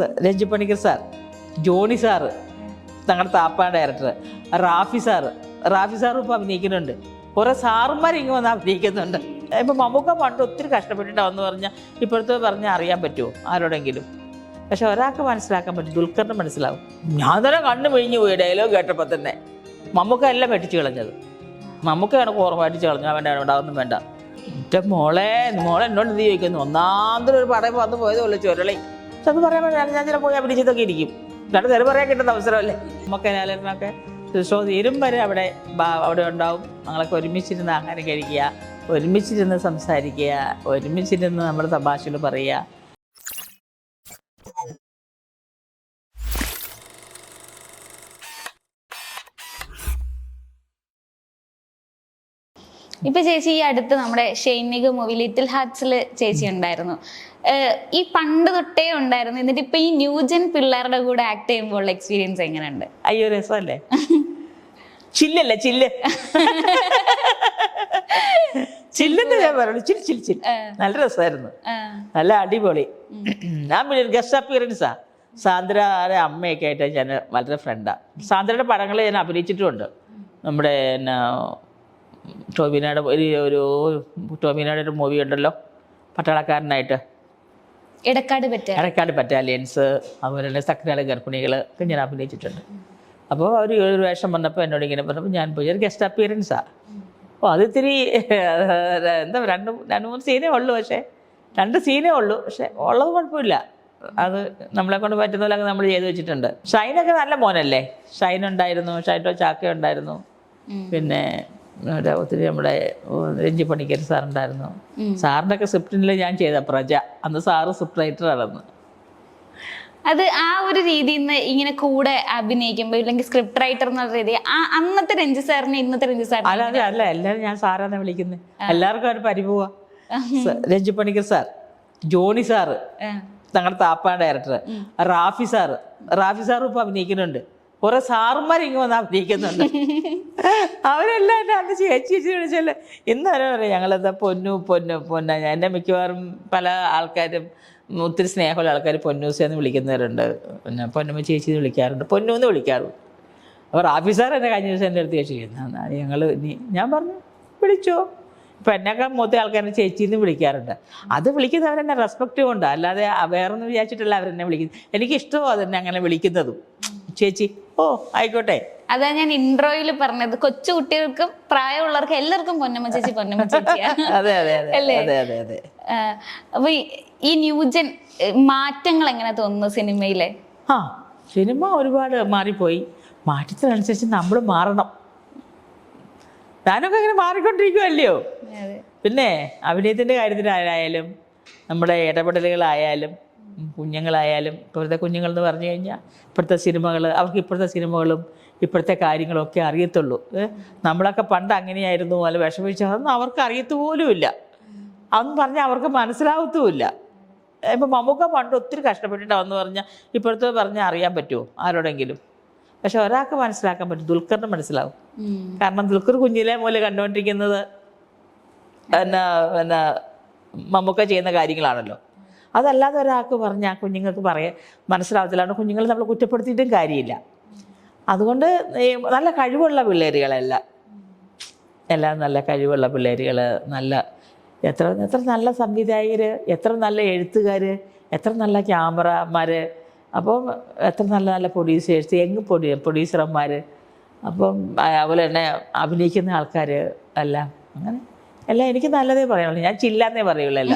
Ranji Panicker sir Johny sir ഞങ്ങളുടെ താപ്പാൻ director Rafi sir Rafi സാറും ഇപ്പോൾ അഭിനയിക്കുന്നുണ്ട്. കുറേ സാറുമാർ ഇങ്ങനെ വന്ന് അഭിനയിക്കുന്നുണ്ട്. ഇപ്പം മമ്മൂക്ക പണ്ട് ഒത്തിരി കഷ്ടപ്പെട്ടിട്ടാവെന്ന് പറഞ്ഞാൽ ഇപ്പോഴത്തെ പറഞ്ഞാൽ അറിയാൻ പറ്റുമോ ആരോടെങ്കിലും? പക്ഷെ ഒരാൾക്ക് മനസ്സിലാക്കാൻ പറ്റും ദുൽഖറിന് മനസ്സിലാവും. ഞാൻ തന്നെ കണ്ണു പിഴിഞ്ഞു പോയി ഡയലോഗ് കേട്ടപ്പോൾ തന്നെ. മമ്മൂക്ക എല്ലാം വെട്ടിച്ച് കളഞ്ഞത്. മമ്മൂക്കയാണ് ഓർമ്മ കളഞ്ഞു അവന്റെ ഉണ്ടാവുന്നും വേണ്ട. എന്റെ മോളെ മോളെ എന്നോട് ഇത് ചോദിക്കുന്നു? ഒന്നാമതൊരു ഒരു പടം വന്ന് പോയതുള്ളൂ ചുരളി. അത് പറയാൻ പറ്റില്ല ഞാൻ ചില പോയി അഭിനയിച്ചതൊക്കെ ഇരിക്കും. രണ്ട് തെറി പറയാൻ കിട്ടുന്ന അവസരമല്ലേ? നമുക്ക് ലാലനൊക്കെ ഷോ തീരും വരെ അവിടെ അവിടെ ഉണ്ടാവും. ഞങ്ങളൊക്കെ ഒരുമിച്ചിരുന്ന് ആഹാരം കഴിക്കുക ഒരുമിച്ചിരുന്ന് സംസാരിക്കുക ഒരുമിച്ചിരുന്ന് നമ്മുടെ തമാശകൾ പറയുക. ഇപ്പൊ ചേച്ചി ഈ അടുത്ത് നമ്മുടെ ഷൈനിക മൂവി ലിറ്റിൽ ഹാർട്സിൽ ചേച്ചി ഉണ്ടായിരുന്നു. ഈ പണ്ട് തൊട്ടേ ഉണ്ടായിരുന്നു. എന്നിട്ട് ഇപ്പൊ ഈ ന്യൂജൻ പിള്ളേരുടെ കൂടെ ആക്ട് ചെയ്യുമ്പോൾ എക്സ്പീരിയൻസ് എങ്ങനെയുണ്ട്? അയ്യോ രസമല്ലേ? ചില്ലല്ലേ ചില്ല്? ചില്ലെന്ന് ഞാൻ പറയുള്ളൂ. ചിൽ ചിൽ ചിൽ നല്ല രസമായിരുന്നു. നല്ല അടിപൊളി. ഞാൻ പിന്നെ ഗസ്റ്റ് അപ്പിയറൻസാ സാന്ദ്രയുടെ അമ്മയൊക്കെ ആയിട്ട് ഞാൻ വളരെ ഫ്രണ്ടാണ് സാന്ദ്രയുടെ പടങ്ങൾ ഞാൻ അഭിനയിച്ചിട്ടുമുണ്ട്. നമ്മുടെ എന്നാ ടോബിനയുടെ ഒരു ഒരു ടോബിനയുടെ ഒരു മൂവി ഉണ്ടല്ലോ. പട്ടാളക്കാരനായിട്ട്. ഇടക്കാട് പറ്റ അടക്കാട് ബറ്റാലിയൻസ് അതുപോലെ തന്നെ സക്രാല ഗർഭിണികൾ ഒക്കെ ഞാൻ അഭിനയിച്ചിട്ടുണ്ട്. അപ്പോൾ അവർ ഒരു വേഷം വന്നപ്പോൾ എന്നോട് ഇങ്ങനെ പറഞ്ഞപ്പോൾ ഞാൻ പോയി ഒരു ഗസ്റ്റ് അപ്പിയറൻസാണ് അപ്പോൾ അത് ഇത്തിരി എന്താ രണ്ട് രണ്ട് മൂന്ന് സീനേ ഉള്ളൂ പക്ഷേ. രണ്ട് സീനേ ഉള്ളൂ പക്ഷേ ഉള്ളത് കുഴപ്പമില്ല. അത് നമ്മളെ കൊണ്ട് പറ്റുന്ന പോലെ നമ്മൾ ചെയ്തു വെച്ചിട്ടുണ്ട്. ഷൈനൊക്കെ നല്ല മോനല്ലേ? ഷൈൻ ഉണ്ടായിരുന്നു ഷൈനോ ചാക്ക ഉണ്ടായിരുന്നു. പിന്നെ ഒത്തിരി നമ്മുടെ രഞ്ജി പണിക്കർ സാറുണ്ടായിരുന്നു. സാറിന്റെ ഒക്കെ സ്ക്രിപ്റ്റിനിൽ ഞാൻ ചെയ്ത പ്രജ. അന്ന് സാറ് സ്ക്രിപ്റ്റ് റൈറ്റർ ആയിരുന്നു അത് ആ ഒരു രീതിയിൽ നിന്ന് ഇങ്ങനെ കൂടെ അഭിനയിക്കുമ്പോൾ ഇല്ലെങ്കിൽ സ്ക്രിപ്റ്റ് റൈറ്റർ എന്നുള്ള രീതി ആ അന്നത്തെ രഞ്ജി സാറിനെ ഇന്നത്തെ രഞ്ജി സാറിനെ അല്ല അല്ല എല്ലാവരും ഞാൻ സാറാന്ന് വിളിക്കുന്നത് എല്ലാവർക്കും ഒരു പരിപോവ രഞ്ജി പണിക്കർ സാർ ജോണി സാറ് ഞങ്ങളുടെ താപ്പാൻ ഡയറക്ടർ റാഫി സാറ്. റാഫി സാറും ഇപ്പൊ അഭിനയിക്കുന്നുണ്ട്. കുറെ സാറുമാർ ഇങ്ങനെ വന്ന് അഭിനയിക്കുന്നുണ്ട് അവരെല്ലാം എന്നെ അന്ന് ചേച്ചി ചേച്ചി വിളിച്ചല്ലേ. ഇന്നേരം പറയും ഞങ്ങളെന്താ പൊന്നു പൊന്നു പൊന്ന. എന്നെ മിക്കവാറും പല ആൾക്കാരും ഒത്തിരി സ്നേഹമുള്ള ആൾക്കാർ പൊന്നൂസി എന്ന് വിളിക്കുന്നവരുണ്ട്. പിന്നെ പൊന്നമ്മ ചേച്ചി എന്ന് വിളിക്കാറുണ്ട്. പൊന്നു എന്ന് വിളിക്കാറുണ്ട്. അപ്പോൾ റാഫി സാർ എന്നെ കഴിഞ്ഞ ദിവസം എന്റെ അടുത്ത് ചേച്ചി ഞങ്ങൾ ഞാൻ പറഞ്ഞു വിളിച്ചോ? ഇപ്പം എന്നെക്കാൾ മൂത്ത ആൾക്കാരെ ചേച്ചി എന്ന് വിളിക്കാറുണ്ട്. അത് വിളിക്കുന്നവരെന്നെ റെസ്പെക്റ്റ് കൊണ്ട്. അല്ലാതെ വേറൊന്നും വിചാരിച്ചിട്ടല്ല അവരെന്നെ വിളിക്കുന്നത്. എനിക്കിഷ്ടമോ അതെന്നെ അങ്ങനെ വിളിക്കുന്നതും. ചേച്ചി. ഓ ആയിക്കോട്ടെ. അതാ ഞാൻ ഇൻട്രോയിൽ പറഞ്ഞത്. കൊച്ചു കുട്ടികൾക്കും പ്രായമുള്ളവർക്കും എല്ലാവർക്കും പൊന്നമ്മ ചേച്ചി പൊന്നമ്മ ചേച്ചി അതെ അതെ അല്ലേ? അപ്പൊ ഈ- ന്യൂജൻ മാറ്റങ്ങൾ എങ്ങനെ തോന്നുന്നു സിനിമയിലെ? ആ സിനിമ ഒരുപാട് മാറിപ്പോയി. മാറ്റത്തിനനുസരിച്ച് നമ്മൾ മാറണം. ഞാനൊക്കെ അങ്ങനെ മാറിക്കൊണ്ടിരിക്കുമല്ലയോ പിന്നെ അഭിനയത്തിന്റെ കാര്യത്തിലായാലും നമ്മുടെ ഇടപെടലുകളായാലും കുഞ്ഞുങ്ങളായാലും ഇപ്പോഴത്തെ കുഞ്ഞുങ്ങൾ എന്ന് പറഞ്ഞു കഴിഞ്ഞാൽ ഇപ്പോഴത്തെ സിനിമകൾ അവർക്ക് ഇപ്പോഴത്തെ സിനിമകളും ഇപ്പോഴത്തെ കാര്യങ്ങളൊക്കെ അറിയത്തുള്ളൂ. നമ്മളൊക്കെ പണ്ട് അങ്ങനെയായിരുന്നു. അല്ല വിഷമിച്ച അതൊന്നും അവർക്ക് അറിയത്തു പോലുമില്ല. അതൊന്നും പറഞ്ഞാൽ അവർക്ക് മനസ്സിലാവത്തുമില്ല. ഇപ്പം മമ്മൂക്ക പണ്ട് ഒത്തിരി കഷ്ടപ്പെട്ടിട്ടാവെന്ന് പറഞ്ഞാൽ ഇപ്പോഴത്തെ പറഞ്ഞാൽ അറിയാൻ പറ്റുമോ? ആരോടെങ്കിലും. പക്ഷെ ഒരാൾക്ക് മനസ്സിലാക്കാൻ പറ്റും. ദുൽഖറിന് മനസ്സിലാവും. കാരണം ദുൽഖർ കുഞ്ഞിലെ മൂലം കണ്ടുകൊണ്ടിരിക്കുന്നത് എന്നാ എന്നാ മമ്മൂക്ക ചെയ്യുന്ന കാര്യങ്ങളാണല്ലോ. അതല്ലാതെ ഒരാൾക്ക് പറഞ്ഞാൽ കുഞ്ഞുങ്ങൾക്ക് പറയാൻ മനസ്സിലാവത്തില്ല. അതുകൊണ്ട് കുഞ്ഞുങ്ങളെ നമ്മൾ കുറ്റപ്പെടുത്തിയിട്ടും കാര്യമില്ല. അതുകൊണ്ട് നല്ല കഴിവുള്ള പിള്ളേരുകളെല്ലാം. എല്ലാം നല്ല കഴിവുള്ള പിള്ളേരുകൾ നല്ല എത്ര എത്ര നല്ല സംവിധായകർ എത്ര നല്ല എഴുത്തുകാർ എത്ര നല്ല ക്യാമറമാർ അപ്പം എത്ര നല്ല നല്ല പ്രൊഡ്യൂസേഴ്സ് യങ് പ്രൊഡ്യൂ പ്രൊഡ്യൂസർമാർ അപ്പം അതുപോലെ തന്നെ അഭിനയിക്കുന്ന ആൾക്കാർ എല്ലാം. അങ്ങനെ എല്ലാം എനിക്ക് നല്ലതേ പറയുള്ളൂ. ഞാൻ ചില്ലാന്നേ പറയുള്ളൂ അല്ല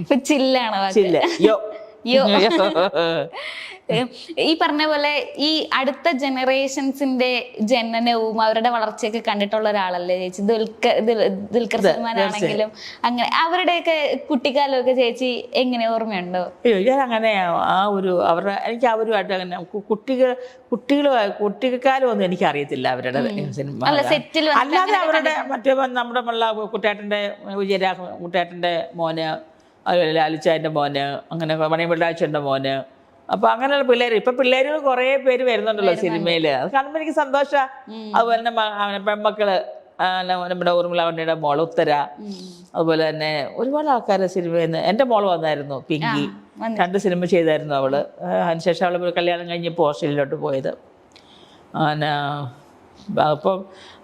ഇപ്പൊ ചില്ലാണ് ചില്ല. യോ ഈ പറഞ്ഞ പോലെ ഈ അടുത്ത ജനറേഷൻസിന്റെ ജനനവും അവരുടെ വളർച്ചയൊക്കെ കണ്ടിട്ടുള്ള ഒരാളല്ലേ ചേച്ചി? ദുൽഖർ ദുൽഖർ ദുൽഖർ സൽമാനാണെങ്കിലും അങ്ങനെ. അവരുടെയൊക്കെ കുട്ടിക്കാലമൊക്കെ ചേച്ചി എങ്ങനെ ഓർമ്മയുണ്ടോ? അയ്യോ ഞാൻ അങ്ങനെ ആ ഒരു അവരുടെ എനിക്ക് അവരുമായിട്ട് അങ്ങനെ കുട്ടികൾ കുട്ടികളുമായി കുട്ടിക്കാലം ഒന്നും എനിക്ക് അറിയത്തില്ല അവരുടെ സിനിമ. അല്ലാതെ അവരുടെ മറ്റേ നമ്മുടെ കുട്ടിയാട്ടന്റെ വിജയരാഘവൻ കുട്ടിയാട്ടന്റെ മോന് അതുപോലെ ലാലിച്ചായന്റെ മോന് അങ്ങനെ മണി പിള്ളാച്ചന്റെ മോന്. അപ്പൊ അങ്ങനെയുള്ള പിള്ളേർ ഇപ്പൊ പിള്ളേരുകൾ കുറേ പേര് വരുന്നുണ്ടല്ലോ സിനിമയിൽ അത് കാണുമ്പോൾ എനിക്ക് സന്തോഷമാണ് അതുപോലെ തന്നെ പെൺമക്കൾ നമ്മുടെ ഊർമിളവണ്ടിയുടെ മോൾ ഉത്തര. അതുപോലെ തന്നെ ഒരുപാട് ആൾക്കാരെ സിനിമയിൽ നിന്ന്. എന്റെ മോൾ വന്നായിരുന്നു പിങ്കി. രണ്ട് സിനിമ ചെയ്തായിരുന്നു അവൾ. അതിനുശേഷം അവൾ കല്യാണം കഴിഞ്ഞപ്പോൾ ഓസ്ട്രേലിയയിലോട്ട് പോയത്. പിന്നെ അപ്പം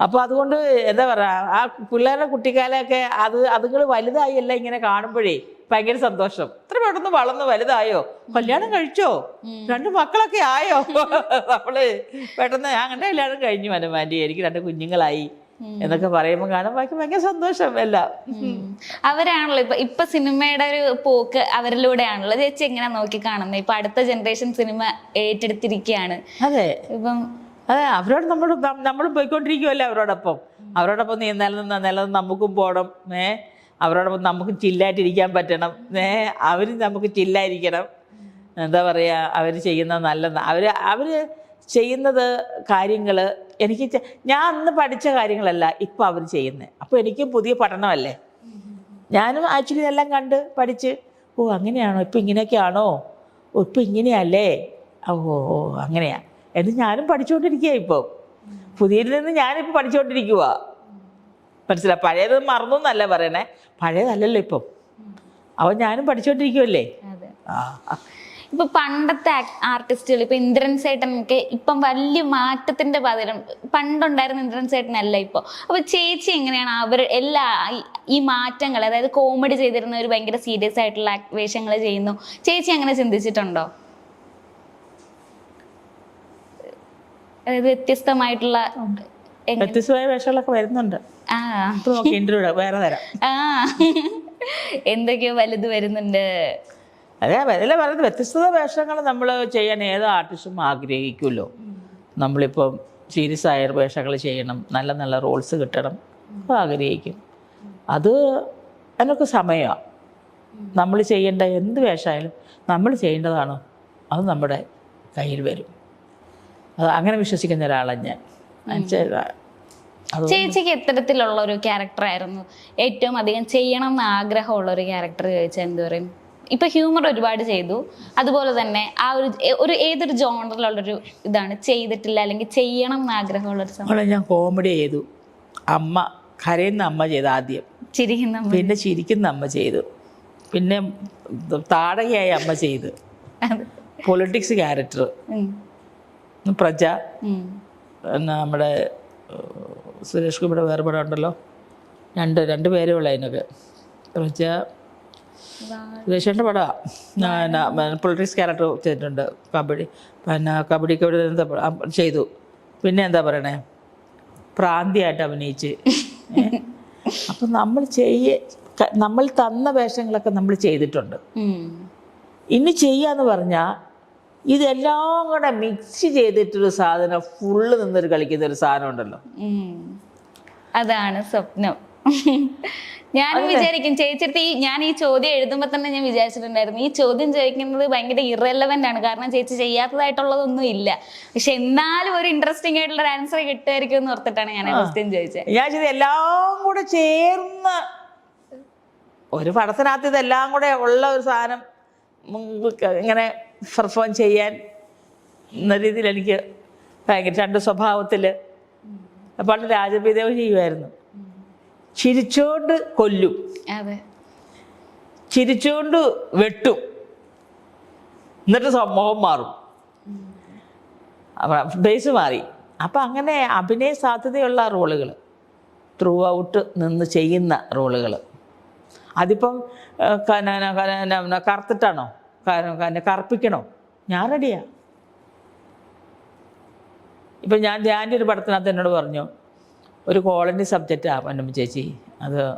അപ്പോൾ അതുകൊണ്ട് എന്താ പറയാ ആ പിള്ളേരുടെ കുട്ടിക്കാലൊക്കെ അത് അതുങ്ങൾ വലുതായി അല്ല ഇങ്ങനെ കാണുമ്പോഴേ ഭയങ്കര സന്തോഷം. ഇത്ര പെട്ടെന്ന് വളർന്ന് വലുതായോ? കല്യാണം കഴിച്ചോ? രണ്ട് മക്കളൊക്കെ ആയോ? നമ്മൾ പെട്ടെന്ന് അങ്ങനെ കല്യാണം കഴിഞ്ഞു മനമാന്റെ എനിക്ക് രണ്ട് കുഞ്ഞുങ്ങളായി എന്നൊക്കെ പറയുമ്പോൾ കാണുമ്പോൾ ബാക്കി ഭയങ്കര സന്തോഷം എല്ലാം. അവരാണല്ലോ ഇപ്പൊ ഇപ്പൊ സിനിമയുടെ ഒരു പോക്ക് അവരിലൂടെ ആണല്ലോ ചേച്ചി എങ്ങനെ നോക്കി കാണുന്നത് ഇപ്പൊ അടുത്ത ജനറേഷൻ സിനിമ ഏറ്റെടുത്തിരിക്കുകയാണ് അതെ. ഇപ്പം അതെ അവരോട് നമ്മൾ നമ്മൾ പോയിക്കൊണ്ടിരിക്കുവല്ലേ അവരോടൊപ്പം. അവരോടൊപ്പം നീ നിലനിന്ന നിലനിന്ന് നമുക്കും പോകണം ഏ? അവരോടൊപ്പം നമുക്ക് ചില്ലായിട്ടിരിക്കാൻ പറ്റണം. ഏ അവർ നമുക്ക് ചില്ലായിരിക്കണം. എന്താ പറയുക അവർ ചെയ്യുന്ന നല്ല അവർ അവർ ചെയ്യുന്നത് കാര്യങ്ങൾ എനിക്ക് ഞാൻ അന്ന് പഠിച്ച കാര്യങ്ങളല്ല ഇപ്പം അവർ ചെയ്യുന്നത് അപ്പോൾ എനിക്കും പുതിയ പഠനമല്ലേ? ഞാനും ആക്ച്വലി ഇതെല്ലാം കണ്ട് പഠിച്ച് ഓ അങ്ങനെയാണോ? ഇപ്പം ഇങ്ങനെയൊക്കെയാണോ? ഓ ഇപ്പം ഇങ്ങനെയല്ലേ? ഓ ഓ അങ്ങനെയാ. എന്ന് ഞാനും പഠിച്ചുകൊണ്ടിരിക്കുക ഇപ്പോൾ പുതിയതിൽ നിന്ന് ഞാനിപ്പോൾ പഠിച്ചുകൊണ്ടിരിക്കുക മനസ്സിലായി പഴയത് മറന്നു എന്നല്ല പറയണേ. പഴയതല്ലല്ലോ ഇപ്പം. അവൻ ഞാനും ആ. ഇപ്പൊ പണ്ടത്തെ ആർട്ടിസ്റ്റുകൾ ഇപ്പൊ ഇന്ദ്രൻ സേട്ടനൊക്കെ ഇപ്പം വലിയ മാറ്റത്തിന്റെ പകരം പണ്ടുണ്ടായിരുന്ന ഇന്ദ്രൻ സേട്ടനല്ല ഇപ്പൊ. അപ്പൊ ചേച്ചി എങ്ങനെയാണ്? അവർ എല്ലാ ഈ- മാറ്റങ്ങൾ അതായത് കോമഡി ചെയ്തിരുന്ന ഒരു ഭയങ്കര സീരിയസ് ആയിട്ടുള്ള വേഷങ്ങൾ ചെയ്യുന്നു. ചേച്ചി അങ്ങനെ ചിന്തിച്ചിട്ടുണ്ടോ? അതായത് വ്യത്യസ്തമായിട്ടുള്ള വ്യത്യസ്തമായ വേഷങ്ങളൊക്കെ വരുന്നുണ്ട്. ഇന്റർവ്യൂ വേറെ തരാം. എന്തൊക്കെയോ വലുത് വരുന്നുണ്ട്. അതെ അതല്ലേ പറയുന്നത് വ്യത്യസ്തത വേഷങ്ങൾ നമ്മൾ ചെയ്യാൻ ഏത് ആർട്ടിസ്റ്റും ആഗ്രഹിക്കുമല്ലോ. നമ്മളിപ്പം സീരിയസ് ആയ വേഷങ്ങൾ ചെയ്യണം നല്ല നല്ല റോൾസ് കിട്ടണം ആഗ്രഹിക്കും. അത് അതിനൊക്കെ സമയമാണ് നമ്മൾ ചെയ്യേണ്ട എന്ത് വേഷമായാലും നമ്മൾ ചെയ്യേണ്ടതാണോ അത് നമ്മുടെ കയ്യിൽ വരും. അത് അങ്ങനെ വിശ്വസിക്കുന്ന ഒരാളാണ് ഞാൻ. ചേച്ചിക്ക് എത്തരത്തിലുള്ള ഒരു ക്യാരക്ടർ ആയിരുന്നു. ഏറ്റവും അധികം ചെയ്യണം എന്ന് ആഗ്രഹമുള്ള ഒരു ക്യാരക്ടർ ചോദിച്ചാൽ എന്ത് പറയും? ഇപ്പൊ ഹ്യൂമർ ഒരുപാട് ചെയ്തു. അതുപോലെ തന്നെ ആ ഒരു ഒരു ഏതൊരു ജോണറിലുള്ളൊരു ഇതാണ് ചെയ്തിട്ടില്ല അല്ലെങ്കിൽ ചെയ്യണം എന്ന് ആഗ്രഹമുള്ള ഞാൻ കോമഡി ചെയ്തു. അമ്മ കരയുന്ന അമ്മ ചെയ്തു ആദ്യം. ചിരിക്കുന്ന പിന്നെ ചിരിക്കുന്ന അമ്മ ചെയ്തു. പിന്നെ താടകയായ അമ്മ ചെയ്തു. Politics character Praja. നമ്മുടെ സുരേഷ് കുമാരുടെ വേറെ പടം ഉണ്ടല്ലോ. രണ്ട് രണ്ട് പേരേ ഉള്ളു അതിനൊക്കെ. പ്രജ സുരേഷിന്റെ പടമാണ് പൊളിറ്റിക്സ് ക്യാരക്ടർ ചെയ്തിട്ടുണ്ട്. കബഡി. പിന്നെ കബഡിക്ക് ഇവിടെ എന്താ ചെയ്തു. പിന്നെ എന്താ പറയണേ? പ്രാന്തിയായിട്ട് അഭിനയിച്ച്. അപ്പം നമ്മൾ ചെയ്യ നമ്മൾ തന്ന വേഷങ്ങളൊക്കെ നമ്മൾ ചെയ്തിട്ടുണ്ട്. ഇനി ചെയ്യാന്ന് പറഞ്ഞാൽ ഇതെല്ലാം കൂടെ മിക്സ് ചെയ്തിട്ടൊരു സാധനം ഫുള്ള് നിന്നൊരു കളിക്കുന്ന ഒരു സാധനം ഉണ്ടല്ലോ. അതാണ് സ്വപ്നം. ഞാൻ വിചാരിക്കും ചേച്ചിട്ട് ഈ ഞാൻ ഈ ചോദ്യം എഴുതുമ്പോ തന്നെ ഞാൻ വിചാരിച്ചിട്ടുണ്ടായിരുന്നു. ഈ ചോദ്യം ചോദിക്കുന്നത് ഭയങ്കര ഇറലവന്റ് ആണ്. കാരണം ചേച്ചി ചെയ്യാത്തതായിട്ടുള്ളതൊന്നും ഇല്ല. പക്ഷെ എന്നാലും ഒരു ഇൻട്രസ്റ്റിംഗ് ആയിട്ടുള്ള ഒരു ആൻസർ കിട്ടുമായിരിക്കും എന്ന് ഓർത്തിട്ടാണ് ഞാൻ ക്വസ്റ്റ്യൻ ചോദിച്ചത്. ഞാൻ ചെയ്ത് എല്ലാം കൂടെ ചേർന്ന് ഒരു പടത്തിനകത്ത് ഇതെല്ലാം കൂടെ ഉള്ള ഒരു സാധനം ഇങ്ങനെ പെർഫോം ചെയ്യാൻ എന്ന രീതിയിൽ എനിക്ക് ഭയങ്കര രണ്ട് സ്വഭാവത്തിൽ പണ്ട് രാജപീദേവ് ചെയ്യുമായിരുന്നു. ചിരിച്ചോണ്ട് കൊല്ലും. അതെ. ചിരിച്ചുകൊണ്ട് വെട്ടും. എന്നിട്ട് സംഭവം മാറും. ബേസ് മാറി. അപ്പം അങ്ങനെ അഭിനയ സാധ്യതയുള്ള റോളുകൾ ത്രൂ ഔട്ട് നിന്ന് ചെയ്യുന്ന റോളുകൾ അതിപ്പം കറുത്തിട്ടാണോ? കറുപ്പിക്കണോ? ഞാൻ റെഡിയാ. ഇപ്പം ഞാൻ ധ്യാന്റെ ഒരു പടത്തിനകത്ത് എന്നോട് പറഞ്ഞു ഒരു കോളനി സബ്ജക്റ്റാണ് പൊന്നമ്മ ചേച്ചി. അത്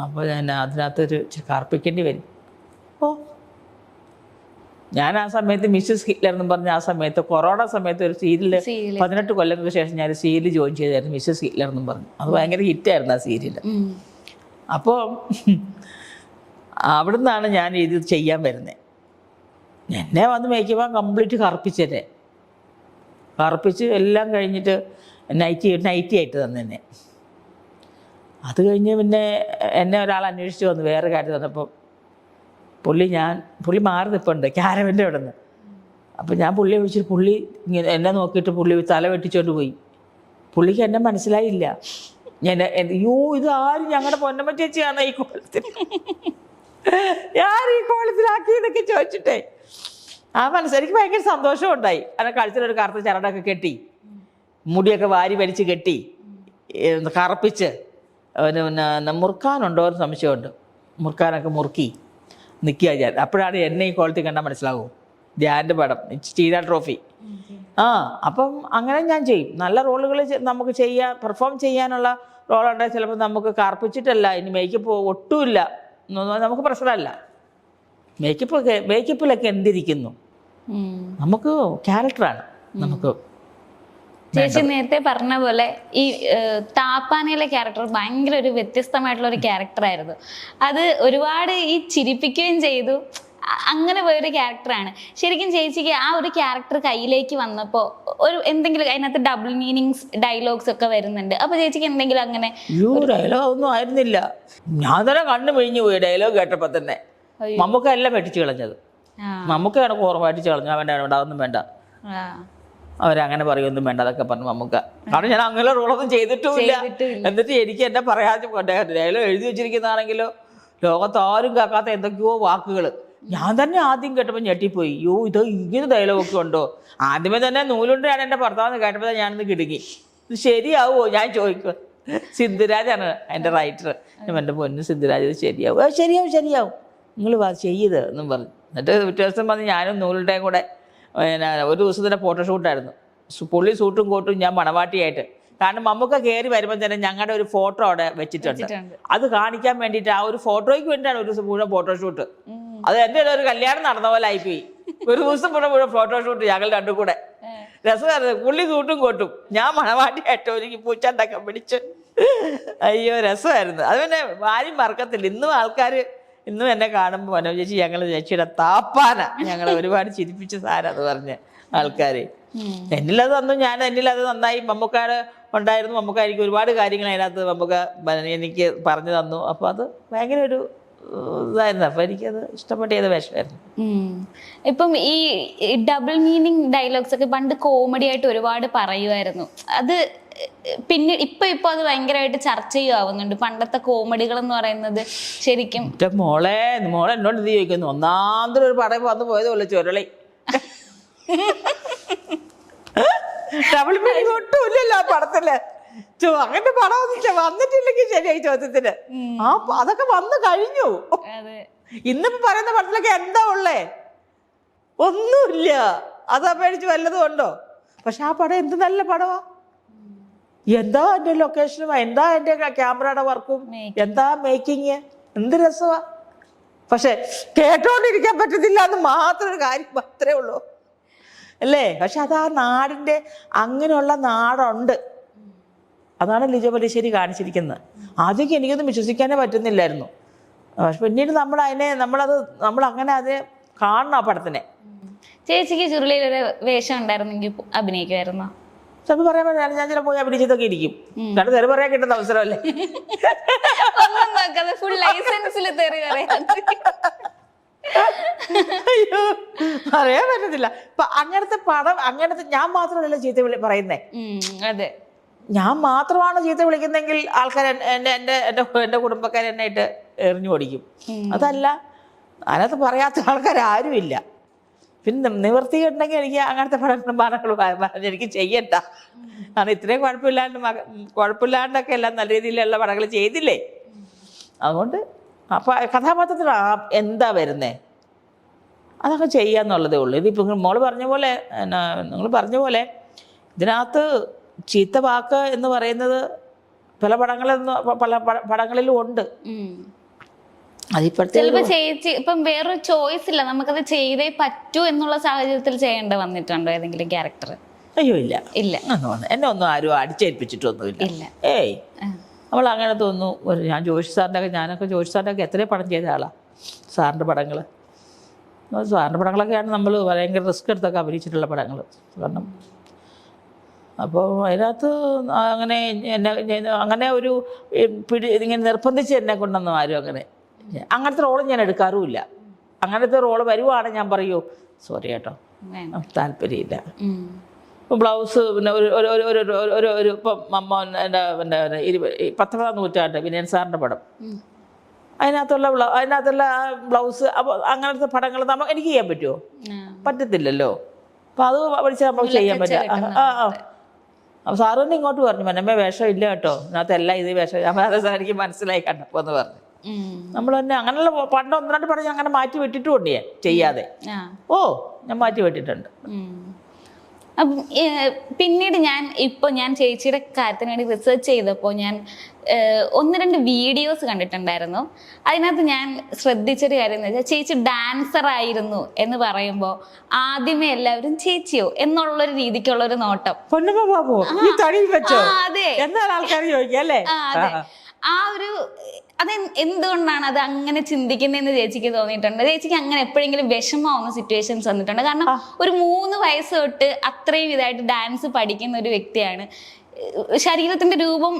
അപ്പോൾ ഞാൻ അതിനകത്തൊരു ഒരു കറുപ്പിക്കേണ്ടി വരും. ഓ. ഞാൻ ആ സമയത്ത് മിസ്സസ് ഹിറ്റ്ലർ എന്ന് പറഞ്ഞ ആ സമയത്ത് കൊറോണ സമയത്ത് ഒരു സീരിയൽ. പതിനെട്ട് കൊല്ലങ്ങൾക്ക് ശേഷം ഞാൻ സീരിയൽ ജോയിൻ ചെയ്തായിരുന്നു മിസ്സസ് ഹിറ്റ്ലർ എന്നും പറഞ്ഞു. അത് ഭയങ്കര ഹിറ്റായിരുന്നു ആ സീരിയൽ. അപ്പോൾ അവിടുന്നാണ് ഞാൻ ഇത് ചെയ്യാൻ വരുന്നത് എന്നെ വന്ന് മേക്കുമ്പോൾ കംപ്ലീറ്റ് കറുപ്പിച്ചെന്നെ കറുപ്പിച്ച് എല്ലാം കഴിഞ്ഞിട്ട് നൈറ്റി നൈറ്റി ആയിട്ട് തന്നെ അത് കഴിഞ്ഞ് പിന്നെ എന്നെ ഒരാൾ അന്വേഷിച്ച് വന്നു വേറെ കാര്യം തന്നപ്പം പുള്ളി ഞാൻ പുള്ളി മാറി നിൽപ്പുണ്ട് ക്യാരവന്റെ അവിടെ നിന്ന് അപ്പം ഞാൻ പുള്ളിയെ വിളിച്ചിട്ട് പുള്ളി ഇങ്ങനെ എന്നെ നോക്കിയിട്ട് പുള്ളി തല വെട്ടിച്ചോണ്ട് പോയി. പുള്ളിക്ക് എന്നെ മനസ്സിലായില്ല. ഞാൻ അയ്യോ ഇത് ആരും ഞങ്ങളുടെ പൊന്നമ്മ ചേച്ചിയാണ് ഈ കോലത്തിൽ ഞാൻ ഈ കോലത്തിലാക്കിയതൊക്കെ ചോദിച്ചിട്ടേ. ആ മനസ്സ് എനിക്ക് ഭയങ്കര സന്തോഷം ഉണ്ടായി അങ്ങനെ കഴുത്തിലൊരു കറുത്ത ചരടൊക്കെ കെട്ടി. മുടിയൊക്കെ വാരി വലിച്ച് കെട്ടി. കറപ്പിച്ച്. പിന്നെ മുറുക്കാനുണ്ടോ എന്ന് സംശയമുണ്ട്. മുറുക്കാനൊക്കെ മുറുക്കി നിൽക്കുക ഞാൻ അപ്പോഴാണ് എന്നെ ഈ ക്വാളിറ്റി കണ്ടാൽ മനസ്സിലാവും. ധ്യാന്റെ പടം. സ്റ്റീല ട്രോഫി. ആ അപ്പം അങ്ങനെ ഞാൻ ചെയ്യും. നല്ല റോളുകൾ നമുക്ക് ചെയ്യാൻ പെർഫോം ചെയ്യാനുള്ള റോളുണ്ടെങ്കിൽ ചിലപ്പോൾ നമുക്ക് കറുപ്പിച്ചിട്ടല്ല. ഇനി മേക്കപ്പ് ഒട്ടുമില്ല. നമുക്ക് പ്രശ്നമല്ല മേക്കപ്പ് മേക്കപ്പിലൊക്കെ എന്തിരിക്കുന്നു. നമുക്ക് ക്യാരക്ടറാണ് നമുക്ക് ചേച്ചി നേരത്തെ പറഞ്ഞ പോലെ ഈ താപ്പാനയിലെ ക്യാരക്ടർ ഭയങ്കര ഒരു വ്യത്യസ്തമായിട്ടുള്ള ഒരു ക്യാരക്ടർ ആയിരുന്നു. അത് ഒരുപാട് ഈ ചിരിപ്പിക്കുകയും ചെയ്തു. അങ്ങനെ പോയൊരു ക്യാരക്ടറാണ് ശരിക്കും ചേച്ചിക്ക് ആ ഒരു ക്യാരക്ടർ കയ്യിലേക്ക് വന്നപ്പോൾ ഒരു എന്തെങ്കിലും അതിനകത്ത് ഡബിൾ മീനിങ്സ് ഡയലോഗ്സ് ഒക്കെ വരുന്നുണ്ട്. അപ്പൊ ചേച്ചിക്ക് എന്തെങ്കിലും അങ്ങനെ ഡയലോഗ് ഒന്നും ആയിരുന്നില്ല. ഞാൻ തന്നെ കണ്ണു മിഴിഞ്ഞു പോയി ഡയലോഗ് കേട്ടപ്പോൾ തന്നെ. നമുക്കെല്ലാം വെട്ടിച്ച് കളഞ്ഞത്. ആ, മമ്മൂക്കയാണ് ഓർമ്മയായിട്ട് വെട്ടിച്ച് വേണ്ട വേണ്ട അതൊന്നും വേണ്ട. അവരങ്ങനെ പറയൊന്നും വേണ്ട അതൊക്കെ പറഞ്ഞു നമുക്ക് കാരണം ഞാൻ അങ്ങനെ റോളൊന്നും ചെയ്തിട്ടുമില്ല. ചെയ്തിട്ടുമില്ല. എന്നിട്ട് എനിക്ക് എന്നെ പറയാതെ ഡയലോ എഴുതി വെച്ചിരിക്കുന്നതാണെങ്കിലോ ലോകത്ത് ആരും കേൾക്കാത്ത എന്തൊക്കെയോ വാക്കുകൾ ഞാൻ തന്നെ ആദ്യം കേട്ടപ്പോൾ ഞെട്ടിപ്പോയി. യോ ഇത് ഇങ്ങനെ ഡയലോഗൊക്കെ ഉണ്ടോ? ആദ്യമേ തന്നെ നൂലുണ്ടാണ് എന്റെ ഭർത്താവെന്ന് കേട്ടപ്പോൾ ഞാനിന്ന് കിടുങ്ങി. ഇത് ശരിയാവുമോ ഞാൻ ചോദിക്കുക സിന്ധുരാജാണ് എന്റെ റൈറ്റർ എന്റെ പൊന്ന് സിന്ധുരാജ് ഇത് ശരിയാവും? "ആ, ശരിയാവും ശരിയാവും. നിങ്ങൾ ചെയ്ത് എന്നും പറഞ്ഞു. എന്നിട്ട് പിറ്റേ ദിവസം പറഞ്ഞ് ഞാനും നൂലിന്റെയും കൂടെ പിന്നെ ഒരു ദിവസത്തിന്റെ ഫോട്ടോഷൂട്ടായിരുന്നു ഷൂട്ടായിരുന്നു പുള്ളി സൂട്ടും കോട്ടും ഞാൻ മണവാട്ടിയായിട്ട്. കാരണം മമ്മൂക്ക കയറി വരുമ്പോൾ തന്നെ ഞങ്ങളുടെ ഒരു ഫോട്ടോ അവിടെ വെച്ചിട്ടുണ്ട്. അത് കാണിക്കാൻ വേണ്ടിയിട്ട് ആ ഒരു ഫോട്ടോയ്ക്ക് വേണ്ടിയിട്ടാണ് ഒരു ദിവസം മുഴുവൻ ഫോട്ടോഷൂട്ട്. അത് എന്റെ ഒരു കല്യാണം നടന്ന പോലെ ആയിപ്പോയി. ഒരു ദിവസം മുഴുവൻ മുഴുവൻ ഫോട്ടോഷൂട്ട് ഞങ്ങൾ രണ്ടും കൂടെ. രസമായിരുന്നു പുള്ളി സൂട്ടും കോട്ടും ഞാൻ മണവാട്ടിയായിട്ട് ഒരുക്കി പൂച്ചാണ്ടൊക്കെ പിടിച്ച്. അയ്യോ രസമായിരുന്നു. അത് പിന്നെ ആരും മറക്കത്തില്ല. ഇന്നും ആൾക്കാർ ഇന്നും എന്നെ കാണുമ്പോൾ മനോജ് ചേച്ചി ഞങ്ങൾ ചേച്ചിയുടെ താപ്പാന. ഞങ്ങളെ ഒരുപാട് ചിരിപ്പിച്ച സാരം അത് പറഞ്ഞ ആൾക്കാർ. എന്നിലത് വന്നു ഞാൻ എന്നിലത് നന്നായി മമ്മൂക്കാട് ഉണ്ടായിരുന്നു. മമ്മൂക്കായിരിക്കും ഒരുപാട് കാര്യങ്ങൾ അതിനകത്ത് മമ്മൂക്ക എനിക്ക് പറഞ്ഞു തന്നു. അപ്പോൾ അത് ഭയങ്കര ഒരു ഇതായിരുന്നു. അപ്പൊ എനിക്കത് ഇഷ്ടപ്പെട്ട ഏത് വേഷമായിരുന്നു. ഇപ്പം ഈ ഡബിൾ മീനിങ് ഡയലോഗ്സ് ഒക്കെ പണ്ട് കോമഡി ആയിട്ട് ഒരുപാട് പറയുമായിരുന്നു. അത് പിന്നെ ഇപ്പൊ ഇപ്പൊ അത് ഭയങ്കരമായിട്ട് ചർച്ച ചർച്ചയാവുന്നുണ്ട് പണ്ടത്തെ കോമഡികൾ എന്ന് പറയുന്നത് ശരിക്കും മോളെ മോളെ എന്നോട് ഇത് ചോദിക്കുന്നു. ഒന്നാന്തരം ഒരു പടം വന്നു പോയത് പോലെ ചുരളി. ഒട്ടുമില്ലല്ലോ ആ പടത്തിൽ. അങ്ങനത്തെ പടമൊന്നുമില്ല. വന്നിട്ടില്ലെങ്കിൽ ശരിയായി ചോദ്യത്തിന്. ആ അതൊക്കെ വന്നു കഴിഞ്ഞു. ഇന്നിപ്പോ പറയുന്ന പടത്തിലൊക്കെ എന്താ ഉള്ളേ? ഒന്നുമില്ല. അതാ പേടിച്ച് വല്ലതും ഉണ്ടോ? പക്ഷെ ആ പടം എന്ത് നല്ല പടമാ. എന്താ എന്റെ ലൊക്കേഷനും എന്താ എന്റെ ക്യാമറയുടെ വർക്കും എന്താ മേക്കിങ് എന്ത് രസമാ പക്ഷെ കേട്ടോണ്ടിരിക്കാൻ പറ്റത്തില്ല എന്ന് മാത്രം ഒരു കാര്യം മാത്രമേ ഉള്ളൂ. അല്ലേ? പക്ഷെ അത് ആ നാടിന്റെ അങ്ങനെയുള്ള നാടുണ്ട്. അതാണ് ലിജ പല്ലിശ്ശേരി കാണിച്ചിരിക്കുന്നത്. ആദ്യമൊക്കെ എനിക്കൊന്നും വിശ്വസിക്കാനേ പറ്റുന്നില്ലായിരുന്നു. പക്ഷെ പിന്നീട് നമ്മൾ അതിനെ നമ്മളത് നമ്മൾ അങ്ങനെ അത് കാണണം ആ പടത്തിനെ. ചേച്ചിക്ക് ചുരുളിയിൽ ഒരു വേഷം ഉണ്ടായിരുന്നെങ്കിൽ അഭിനയിക്കുമായിരുന്നു? ചിലപ്പോൾ പറയാൻ പറ്റില്ല ഞാൻ ചിലപ്പോ പോയി അഭിനയിച്ചതൊക്കെ ഇരിക്കും. രണ്ട് തെറി പറയാൻ കിട്ടുന്ന അവസരമല്ലേ? ഫുൾ ലൈസൻസിൽ തെറി പറയാൻ അയ്യോ പറയാൻ പറ്റത്തില്ല. ഇപ്പൊ അങ്ങനത്തെ പടം അങ്ങനത്തെ ഞാൻ മാത്രമല്ല ചീത്ത വിളി പറയുന്നേ. അതെ. ഞാൻ മാത്രമാണ് ചീത്ത വിളിക്കുന്നെങ്കിൽ ആൾക്കാർ എന്റെ എന്റെ എന്റെ എന്റെ കുടുംബക്കാർ എന്നെ ഇട്ട് എറിഞ്ഞു ഓടിക്കും. അതല്ല അതിനകത്ത് പറയാത്ത ആൾക്കാർ ആരുമില്ല. പിന്നെ നിവൃത്തി ഉണ്ടെങ്കിൽ എനിക്ക് അങ്ങനത്തെ പടങ്ങളും പറഞ്ഞ് എനിക്ക് ചെയ്യണ്ട. കാരണം ഇത്രയും കുഴപ്പമില്ലാണ്ട് കുഴപ്പമില്ലാണ്ടൊക്കെ എല്ലാം നല്ല രീതിയിലുള്ള പടങ്ങൾ ചെയ്തില്ലേ? അതുകൊണ്ട് അപ്പം കഥാപാത്രത്തിൽ ആ- എന്താ വരുന്നേ? അതൊക്കെ ചെയ്യാന്നുള്ളതേ ഉള്ളൂ. ഇതിപ്പോൾ മോൾ പറഞ്ഞ പോലെ നിങ്ങൾ പറഞ്ഞ പോലെ ഇതിനകത്ത് ചീത്ത വാക്ക് എന്ന് പറയുന്നത് പല പടങ്ങളിൽ പല പടങ്ങളിലും ഉണ്ട്. ഉം. അതിപ്പോഴത്തെ ചിലപ്പോ ചേച്ചി ഇപ്പം വേറൊരു ചോയ്സ് ഇല്ല. നമുക്കത് ചെയ്തേ പറ്റൂ എന്നുള്ള സാഹചര്യത്തിൽ ചെയ്യേണ്ട വന്നിട്ടുണ്ടോ ഏതെങ്കിലും ക്യാരക്ടർ അയ്യോ ഇല്ല. ഇല്ല. എന്നെ ഒന്നും ആരും അടിച്ചേൽപ്പിച്ചിട്ടൊന്നുമില്ല. ഇല്ല. ഏയ്. അവൾ നമ്മൾ അങ്ങനെ തോന്നുന്നു. ഞാൻ ജോഷി സാറിന്റെ ഒക്കെ ഞാനൊക്കെ ജോഷി സാറിന്റെ ഒക്കെ എത്രയും പടം ചെയ്ത ആളാണ് സാറിന്റെ പടങ്ങൾ സാറിന്റെ പടങ്ങളൊക്കെയാണ് നമ്മൾ ഭയങ്കര റിസ്ക് എടുത്തൊക്കെ അഭിനയിച്ചിട്ടുള്ള പടങ്ങൾ കാരണം അപ്പോൾ അതിനകത്ത് അങ്ങനെ എന്നെ അങ്ങനെ ഒരു പിടി ഇങ്ങനെ നിർബന്ധിച്ച് എന്നെ കൊണ്ടൊന്നും ആരും അങ്ങനെ അങ്ങനത്തെ റോൾ ഞാൻ എടുക്കാറുമില്ല. അങ്ങനത്തെ റോൾ വരുവാണ് ഞാൻ പറയൂ. സോറി കേട്ടോ. താല്പര്യമില്ല. ബ്ലൗസ് പിന്നെ ഒരു ഒരു ഒരു ഒരു ഒരു ഇപ്പം അമ്മ എന്റെ പിന്നെ പിന്നെ ഇരുപ- ഈ പത്തൊമ്പതാം നൂറ്റാണ്ട് വിനയൻ സാറിന്റെ പടം. അതിനകത്തുള്ള അതിനകത്തുള്ള ബ്ലൗസ് അപ്പോൾ അങ്ങനത്തെ പടങ്ങൾ നമുക്ക് എനിക്ക് ചെയ്യാൻ പറ്റുമോ. പറ്റത്തില്ലല്ലോ. അപ്പം അത് പഠിച്ചാൽ നമുക്ക് ചെയ്യാൻ പറ്റുക. ആ ആ അപ്പോൾ സാറ് തന്നെ ഇങ്ങോട്ട് പറഞ്ഞു. മനമ്മേ വേഷം ഇല്ല കേട്ടോ. ഇതിനകത്ത് എല്ലാം ഇത് വേഷം. അപ്പം അത് സാർ എനിക്ക് മനസ്സിലായി കണ്ടപ്പോൾ എന്ന് പറഞ്ഞു. നമ്മൾ തന്നെ അങ്ങനെയുള്ള പണ്ട് ഒന്ന് രണ്ട് പടം അങ്ങനെ മാറ്റി വെട്ടിട്ടുണ്ട് ഞാൻ ചെയ്യാതെ ഓ ഞാൻ മാറ്റി വെട്ടിട്ടുണ്ട്. പിന്നീട് ഞാൻ ഇപ്പോൾ ഞാൻ ചേച്ചിയുടെ കാര്യത്തിന് വേണ്ടി റിസർച്ച് ചെയ്തപ്പോൾ ഞാൻ ഒന്ന് രണ്ട് വീഡിയോസ് കണ്ടിട്ടുണ്ടായിരുന്നു. അതിനകത്ത് ഞാൻ ശ്രദ്ധിച്ചൊരു കാര്യം എന്ന് വെച്ചാൽ ചേച്ചി ഡാൻസർ ആയിരുന്നു എന്ന് പറയുമ്പോൾ ആദ്യമേ എല്ലാവരും ചേച്ചിയോ എന്നുള്ളൊരു രീതിക്കുള്ള ഒരു നോട്ടം അതെ. ആ ഒരു അത് എന്തുകൊണ്ടാണ് അത് അങ്ങനെ ചിന്തിക്കുന്നതെന്ന് ചേച്ചിക്ക് തോന്നിയിട്ടുണ്ട്. ചേച്ചിക്ക് അങ്ങനെ എപ്പോഴെങ്കിലും വിഷമാവുന്ന സിറ്റുവേഷൻസ് വന്നിട്ടുണ്ട്. കാരണം ഒരു മൂന്ന് വയസ്സ് തൊട്ട് അത്രയും ഇതായിട്ട് ഡാൻസ് പഠിക്കുന്ന ഒരു വ്യക്തിയാണ്. ശരീരത്തിന്റെ രൂപം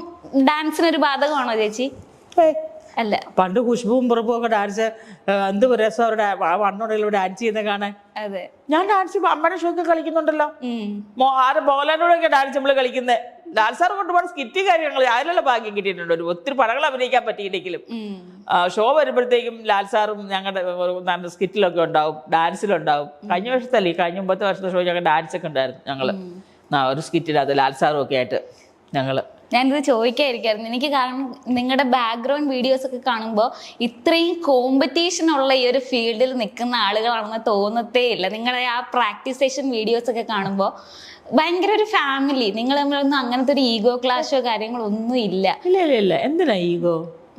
ഡാൻസിനൊരു ബാധകമാണോ ചേച്ചി? അല്ല. പണ്ട് ഖുഷ്ബുവും പുറപ്പും ഒക്കെ ഡാൻസ് എന്ത് രസം അവരുടെ വണ്ണോടെങ്കിലും ഡാൻസ് ചെയ്യുന്ന കാണാൻ. അതെ. ഞാൻ ഡാൻസ് അമ്മയുടെ ഷോക്ക് കളിക്കുന്നുണ്ടല്ലോ. ആരും ബോലാനോടൊക്കെ ഡാൻസ് നമ്മൾ കളിക്കുന്നത് ഡാൻസർ കൊണ്ട് ഒരുപാട് സ്കിറ്റ് കാര്യങ്ങൾ അതിലുള്ള ഭാഗ്യം കിട്ടിയിട്ടുണ്ട്? ഒരു ഒത്തിരി പടങ്ങൾ അഭിനയിക്കാൻ. ആ, ഷോ വരുമ്പോഴത്തേക്കും ലാൽ സാറും ഞങ്ങളുടെ സ്കിറ്റിലൊക്കെ ഉണ്ടാവും ഡാൻസിലുണ്ടാവും കഴിഞ്ഞ വർഷത്തല്ലേ ഈ കഴിഞ്ഞ മുമ്പത്തെ വർഷത്തെ ഷോ ഞങ്ങൾ ഡാൻസ് ഒക്കെ ഉണ്ടായിരുന്നു ഞങ്ങൾ. ആ ഒരു സ്കിറ്റിനകത്ത് ലാൽ സാറും ഒക്കെ ആയിട്ട് ഞങ്ങൾ. ഞാനിത് ചോദിക്കാതിരിക്കായിരുന്നു എനിക്ക് കാരണം നിങ്ങളുടെ ബാക്ക്ഗ്രൗണ്ട് വീഡിയോസ് ഒക്കെ കാണുമ്പോൾ ഇത്രയും കോമ്പറ്റീഷൻ ഉള്ള ഈ ഒരു ഫീൽഡിൽ നിൽക്കുന്ന ആളുകളാണെന്ന് തോന്നത്തേ ഇല്ല. നിങ്ങളുടെ ആ പ്രാക്ടീസ് സെഷൻ വീഡിയോസ് ഒക്കെ കാണുമ്പോൾ ഭയങ്കര ഒരു ഫാമിലി നിങ്ങൾ തമ്മിലൊന്നും അങ്ങനത്തെ ഒരു ഈഗോ ക്ലാഷോ കാര്യങ്ങളോ ഒന്നും ഇല്ല. ഇല്ല ഇല്ല ഇല്ല. എന്തിനാ ഈഗോ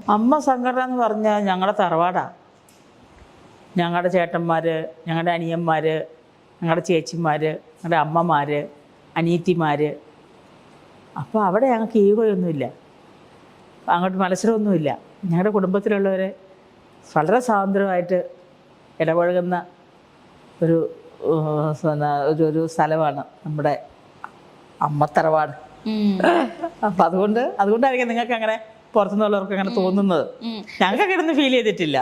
അമ്മ സംഘടന എന്ന് പറഞ്ഞാൽ ഞങ്ങളുടെ തറവാടാ. ഞങ്ങളുടെ ചേട്ടന്മാര് ഞങ്ങളുടെ അനിയന്മാര് ഞങ്ങളുടെ ചേച്ചിമാര് ഞങ്ങളുടെ അമ്മമാര് അനിയത്തിമാര്. അപ്പോൾ അവിടെ ഞങ്ങൾക്ക് ഈഗോയൊന്നുമില്ല അങ്ങോട്ട് മത്സരമൊന്നുമില്ല ഞങ്ങളുടെ കുടുംബത്തിലുള്ളവരെ വളരെ സ്വാതന്ത്ര്യമായിട്ട് ഇടപഴകുന്ന ഒരു ഒരു ഒരു സ്ഥലമാണ് നമ്മുടെ അമ്മത്തറവാട്. അപ്പൊ അതുകൊണ്ട് അതുകൊണ്ടായിരിക്കും നിങ്ങൾക്ക് അങ്ങനെ പുറത്തുനിന്നുള്ളവർക്ക് അങ്ങനെ തോന്നുന്നത്. ഞങ്ങൾക്ക് കിടന്ന് ഫീൽ ചെയ്തിട്ടില്ല.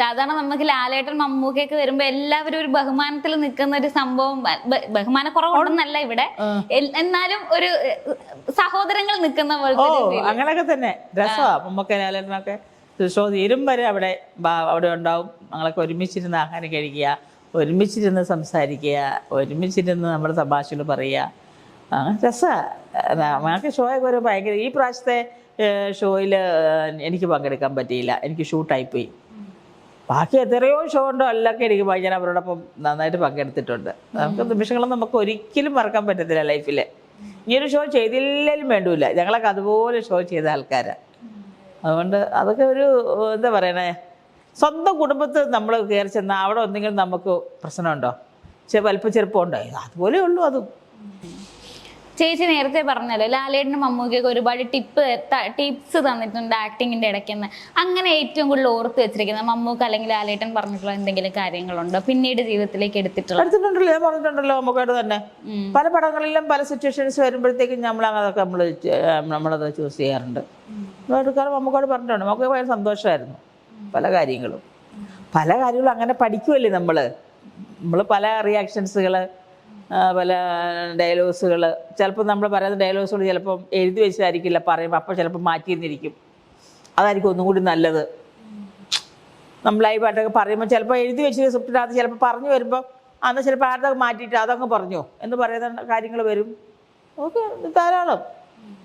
സാധാരണ നമുക്ക് ലാലേട്ടൻ മമ്മൂക്കയൊക്കെ വരുമ്പോ എല്ലാവരും ഒരു ബഹുമാനത്തിൽ നിൽക്കുന്ന ഒരു സംഭവം ബഹുമാന കുറവുണ്ടെന്നല്ല ഇവിടെ. എന്നാലും ഒരു സഹോദരങ്ങൾ നിൽക്കുന്ന അങ്ങനെയൊക്കെ തന്നെ. രസമാണ് മമ്മൂക്ക ലാലേട്ടനൊക്കെ. ഷോ തീരും വരെ അവിടെ അവിടെ ഉണ്ടാവും. ഞങ്ങളൊക്കെ ഒരുമിച്ചിരുന്ന് ആഹാരം കഴിക്കുക. ഒരുമിച്ചിരുന്ന് സംസാരിക്കുക ഒരുമിച്ചിരുന്ന് നമ്മുടെ തമാശകൾ പറയുക. രസ. രസമാണ് ഞങ്ങൾക്ക് ഷോയൊക്കെ ഒരു ഭയങ്കര ഈ പ്രാവശ്യത്തെ ഷോയിൽ എനിക്ക് പങ്കെടുക്കാൻ പറ്റിയില്ല. എനിക്ക് ഷൂട്ടായി പോയി ബാക്കി എത്രയോ ഷോ ഉണ്ടോ എല്ലൊക്കെ എനിക്ക്. ഞാൻ അവരോടൊപ്പം നന്നായിട്ട് പങ്കെടുത്തിട്ടുണ്ട്. നമുക്ക് നിമിഷങ്ങളൊന്നും നമുക്ക് ഒരിക്കലും മറക്കാൻ പറ്റത്തില്ല ലൈഫിൽ ഇനിയൊരു ഷോ ചെയ്തില്ലേലും വേണ്ടൂല്ല. ഞങ്ങളൊക്കെ അതുപോലെ ഷോ ചെയ്ത ആൾക്കാരാണ് അതുകൊണ്ട് അതൊക്കെ ഒരു എന്താ പറയണേ? സ്വന്തം കുടുംബത്തിൽ നമ്മൾ കയറി ചെന്നാൽ അവിടെ എന്തെങ്കിലും നമുക്ക് പ്രശ്നമുണ്ടോ? ചെ വലിപ്പ ചെറുപ്പമുണ്ടോ? അതുപോലെ ഉള്ളൂ അതും. ചേച്ചി നേരത്തെ പറഞ്ഞല്ലോ ലാലേട്ടനും മമ്മൂക്കൊക്കെ ഒരുപാട് ടിപ്പ് ടിപ്സ് തന്നിട്ടുണ്ട് ആക്ടിങ്ങിന്റെ ഇടയ്ക്കെന്ന്. അങ്ങനെ ഏറ്റവും കൂടുതൽ ഓർത്ത് വെച്ചിരിക്കുന്ന മമ്മൂക്ക് അല്ലെങ്കിൽ ലാലേട്ടൻ പറഞ്ഞിട്ടുള്ള എന്തെങ്കിലും കാര്യങ്ങളുണ്ടോ? പിന്നീട് ജീവിതത്തിലേക്ക് എടുത്തിട്ടുള്ള എടുത്തിട്ടുണ്ടല്ലോ ഞാൻ പറഞ്ഞിട്ടുണ്ടല്ലോ മമ്മൂക്കായിട്ട് തന്നെ. പല പടങ്ങളിലും പല സിറ്റുവേഷൻസ് വരുമ്പോഴത്തേക്കും നമ്മൾ അതൊക്കെ നമ്മൾ നമ്മളത് ചൂസ് ചെയ്യാറുണ്ട്. എടുക്കാറ് നമുക്കോട് പറഞ്ഞിട്ടുണ്ട്. മമ്മൂക്ക് ഭയങ്കര സന്തോഷമായിരുന്നു. പല കാര്യങ്ങളും. പല കാര്യങ്ങളും അങ്ങനെ പഠിക്കുമല്ലേ നമ്മൾ നമ്മൾ പല റിയാക്ഷൻസുകൾ പല ഡയലോഗ്സുകൾ ചിലപ്പോൾ നമ്മൾ പറയുന്ന ഡയലോഗ്സുകൾ ചിലപ്പം എഴുതി വെച്ചതായിരിക്കില്ല പറയുമ്പോൾ അപ്പോൾ ചിലപ്പോൾ മാറ്റിയെന്നിരിക്കും അതായിരിക്കും ഒന്നും കൂടി നല്ലത്. നമ്മൾ ലൈവായിട്ടൊക്കെ പറയുമ്പോൾ ചിലപ്പോൾ എഴുതി വെച്ച് സ്ക്രിപ്റ്റിനകത്ത് ചിലപ്പോൾ പറഞ്ഞു വരുമ്പോൾ അന്ന് ചിലപ്പോൾ ആരുടെ മാറ്റിയിട്ട് അതങ്ങ് പറഞ്ഞു? എന്ന് പറയുന്ന കാര്യങ്ങൾ വരും. ഓക്കെ ധാരാളം.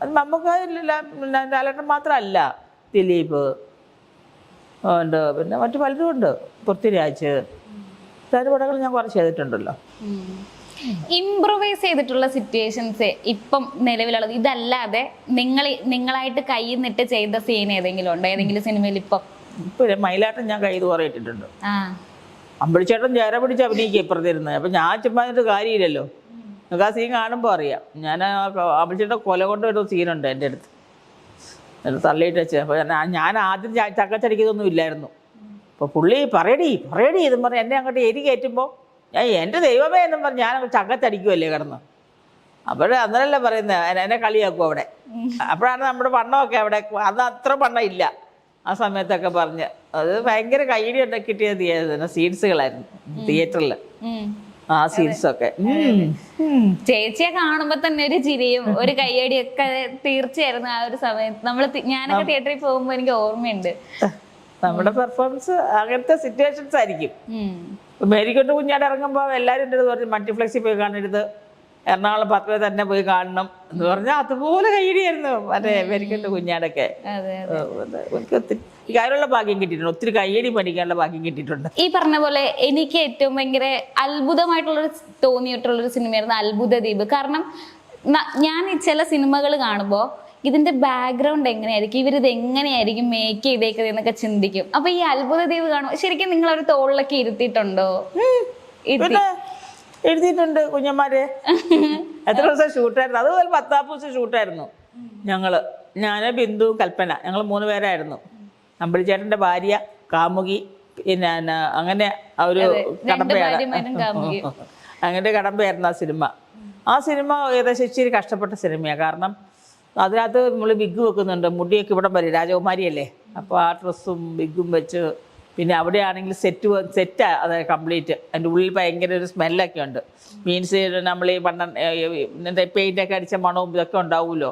അത് നമുക്ക് ലാലേട്ടൻ മാത്രമല്ല ദിലീപ്. ഉണ്ട്. പിന്നെ മറ്റു പലരും ഉണ്ട്. പൃഥ്വിരാജ് ഇത്രയും പടങ്ങൾ ഞാൻ കുറച്ച് ചെയ്തിട്ടുണ്ടല്ലോ. ഇംപ്രൂവൈസ് ചെയ്തിട്ടുള്ള സിറ്റുവേഷൻസ് ഇപ്പം നിലവിലുള്ളത്. ഇതല്ലാതെ നിങ്ങൾ നിങ്ങളായിട്ട് കയ്യിൽ നിന്നിട്ട് ചെയ്ത സീൻ ഏതെങ്കിലും ഉണ്ടോ? ഏതെങ്കിലും സിനിമയിൽ ഇപ്പം? ഇപ്പം മയിലാട്ടം ഞാൻ കൈ കുറേ ഇട്ടിട്ടുണ്ട്. അമ്പിളിച്ചേട്ടൻ ചേര പിടിച്ച് അഭിനയിക്കുക ഇപ്പുറത്തിരുന്ന്. അപ്പം ഞാൻ ചുമ്മാ എന്നിട്ട് കാര്യമില്ലല്ലോ. നിങ്ങൾക്ക് ആ സീൻ കാണുമ്പോൾ അറിയാം. ഞാൻ അമ്പളിച്ചേട്ടൻ കൊല കൊണ്ടൊരു സീനുണ്ട് എന്റെ അടുത്ത്. എന്നിട്ട് തള്ളിയിട്ട് വെച്ച്. അപ്പോൾ ഞാൻ ആദ്യം ച- ചക്കച്ചടിക്കുന്നൊന്നും ഇല്ലായിരുന്നു. അപ്പോൾ പുള്ളി പറയടി പറയടി എന്നും പറഞ്ഞ് എന്നെ അങ്ങോട്ട് എരി കയറ്റുമ്പോൾ ഞാൻ എന്റെ ദൈവമേ എന്നും പറഞ്ഞ് ഞാൻ ചക്കച്ചടിക്കുമല്ലേ കിടന്ന്. അപ്പോഴേ അന്നേരമല്ലേ പറയുന്നത് എന്നെ- കളിയാക്കും അവിടെ. അപ്പോഴാണ് നമ്മുടെ വണ്ണമൊക്കെ അവിടെ. അത് അത്ര വണ്ണം ഇല്ല. ആ സമയത്തൊക്കെ പറഞ്ഞ്. അത് ഭയങ്കര കൈയിടി ഉണ്ട് സീൻസുകളായിരുന്നു തിയേറ്ററിൽ. ആ സീൻസ് ഒക്കെ. ചേച്ചിയെ കാണുമ്പോ തന്നെ ഒരു ചിരിയും ഒരു കയ്യടിയൊക്കെ ഒക്കെ തീർച്ചയായിരുന്നു ആ ഒരു സമയത്ത്. നമ്മൾ ഞാനൊക്കെ തിയേറ്ററിൽ പോകുമ്പോ എനിക്ക് ഓർമ്മയുണ്ട്. നമ്മുടെ പെർഫോമൻസ് അങ്ങനത്തെ സിറ്റുവേഷൻസ് ആയിരിക്കും. മേരിക്കൊണ്ട് കുഞ്ഞാട് ഇറങ്ങുമ്പോൾ എല്ലാവരും എന്റെ അടുത്ത് പറഞ്ഞു മൾട്ടിപ്ലക്സിൽ പോയി കാണരുത് എറണാകുളം പത്ത് പേര് തന്നെ പോയി കാണണം. എന്ന് പറഞ്ഞാൽ അതുപോലെ കൈയടിയായിരുന്നു മറ്റേ മേരിക്കൊണ്ട് കുഞ്ഞാടൊക്കെ. എനിക്ക് ഒത്തിരി ഈ കാര്യമുള്ള ഭാഗ്യം കിട്ടിയിട്ടുണ്ട്. ഒത്തിരി കയ്യടി പഠിക്കാനുള്ള ഭാഗ്യം കിട്ടിയിട്ടുണ്ട്. ഈ പറഞ്ഞ പോലെ എനിക്ക് ഏറ്റവും ഭയങ്കര അത്ഭുതമായിട്ടുള്ളൊരു തോന്നിയിട്ടുള്ളൊരു സിനിമയായിരുന്നു അത്ഭുത ദ്വീപ് കാരണം ഞാൻ ഈ ചില സിനിമകൾ കാണുമ്പോൾ ഇതിന്റെ ബാക്ക്ഗ്രൗണ്ട് എങ്ങനെയായിരിക്കും? ഇവരിത് എങ്ങനെയായിരിക്കും മേക്ക് ചെയ്തേക്കുന്നത് എന്നൊക്കെ ചിന്തിക്കും. അപ്പൊ ഈ അത്ഭുത ദ്വീപ് കാണുമ്പോൾ ശരിക്കും നിങ്ങൾ ഒരു തോളിലൊക്കെ ഇരുത്തിയിട്ടുണ്ടോ? എഴുതിയിട്ടുണ്ട് കുഞ്ഞന്മാരെ എത്ര ദിവസം ഷൂട്ടായിരുന്നു? അതുപോലെ പത്താം ദിവസം ഷൂട്ടായിരുന്നു ഞങ്ങൾ. ഞാൻ ബിന്ദു കൽപ്പന. ഞങ്ങൾ മൂന്ന് പേരായിരുന്നു. അമ്പളിച്ചേട്ടന്റെ ഭാര്യ കാമുകി പിന്നെ അങ്ങനെ ആ ഒരു കടമ്പയാണ്. അങ്ങനെ കടമ്പയായിരുന്നു ആ സിനിമ. ആ സിനിമ ഏകദേശം ഇച്ചിരി കഷ്ടപ്പെട്ട സിനിമയാണ് കാരണം അതിനകത്ത് നമ്മൾ ബിഗ് വെക്കുന്നുണ്ട്. മുടിയൊക്കെ ഇവിടെ വരും രാജകുമാരിയല്ലേ? അപ്പോൾ ആ ഡ്രസ്സും ബിഗും വെച്ച് പിന്നെ അവിടെയാണെങ്കിൽ സെറ്റ് സെറ്റാ അത് കംപ്ലീറ്റ്. അതിന്റെ ഉള്ളിൽ ഭയങ്കര ഒരു സ്മെല്ലൊക്കെ ഉണ്ട്. മീൻസ് നമ്മൾ ഈ പണ്ട പെയിന്റൊക്കെ അടിച്ച മണവും ഇതൊക്കെ ഉണ്ടാവുമല്ലോ.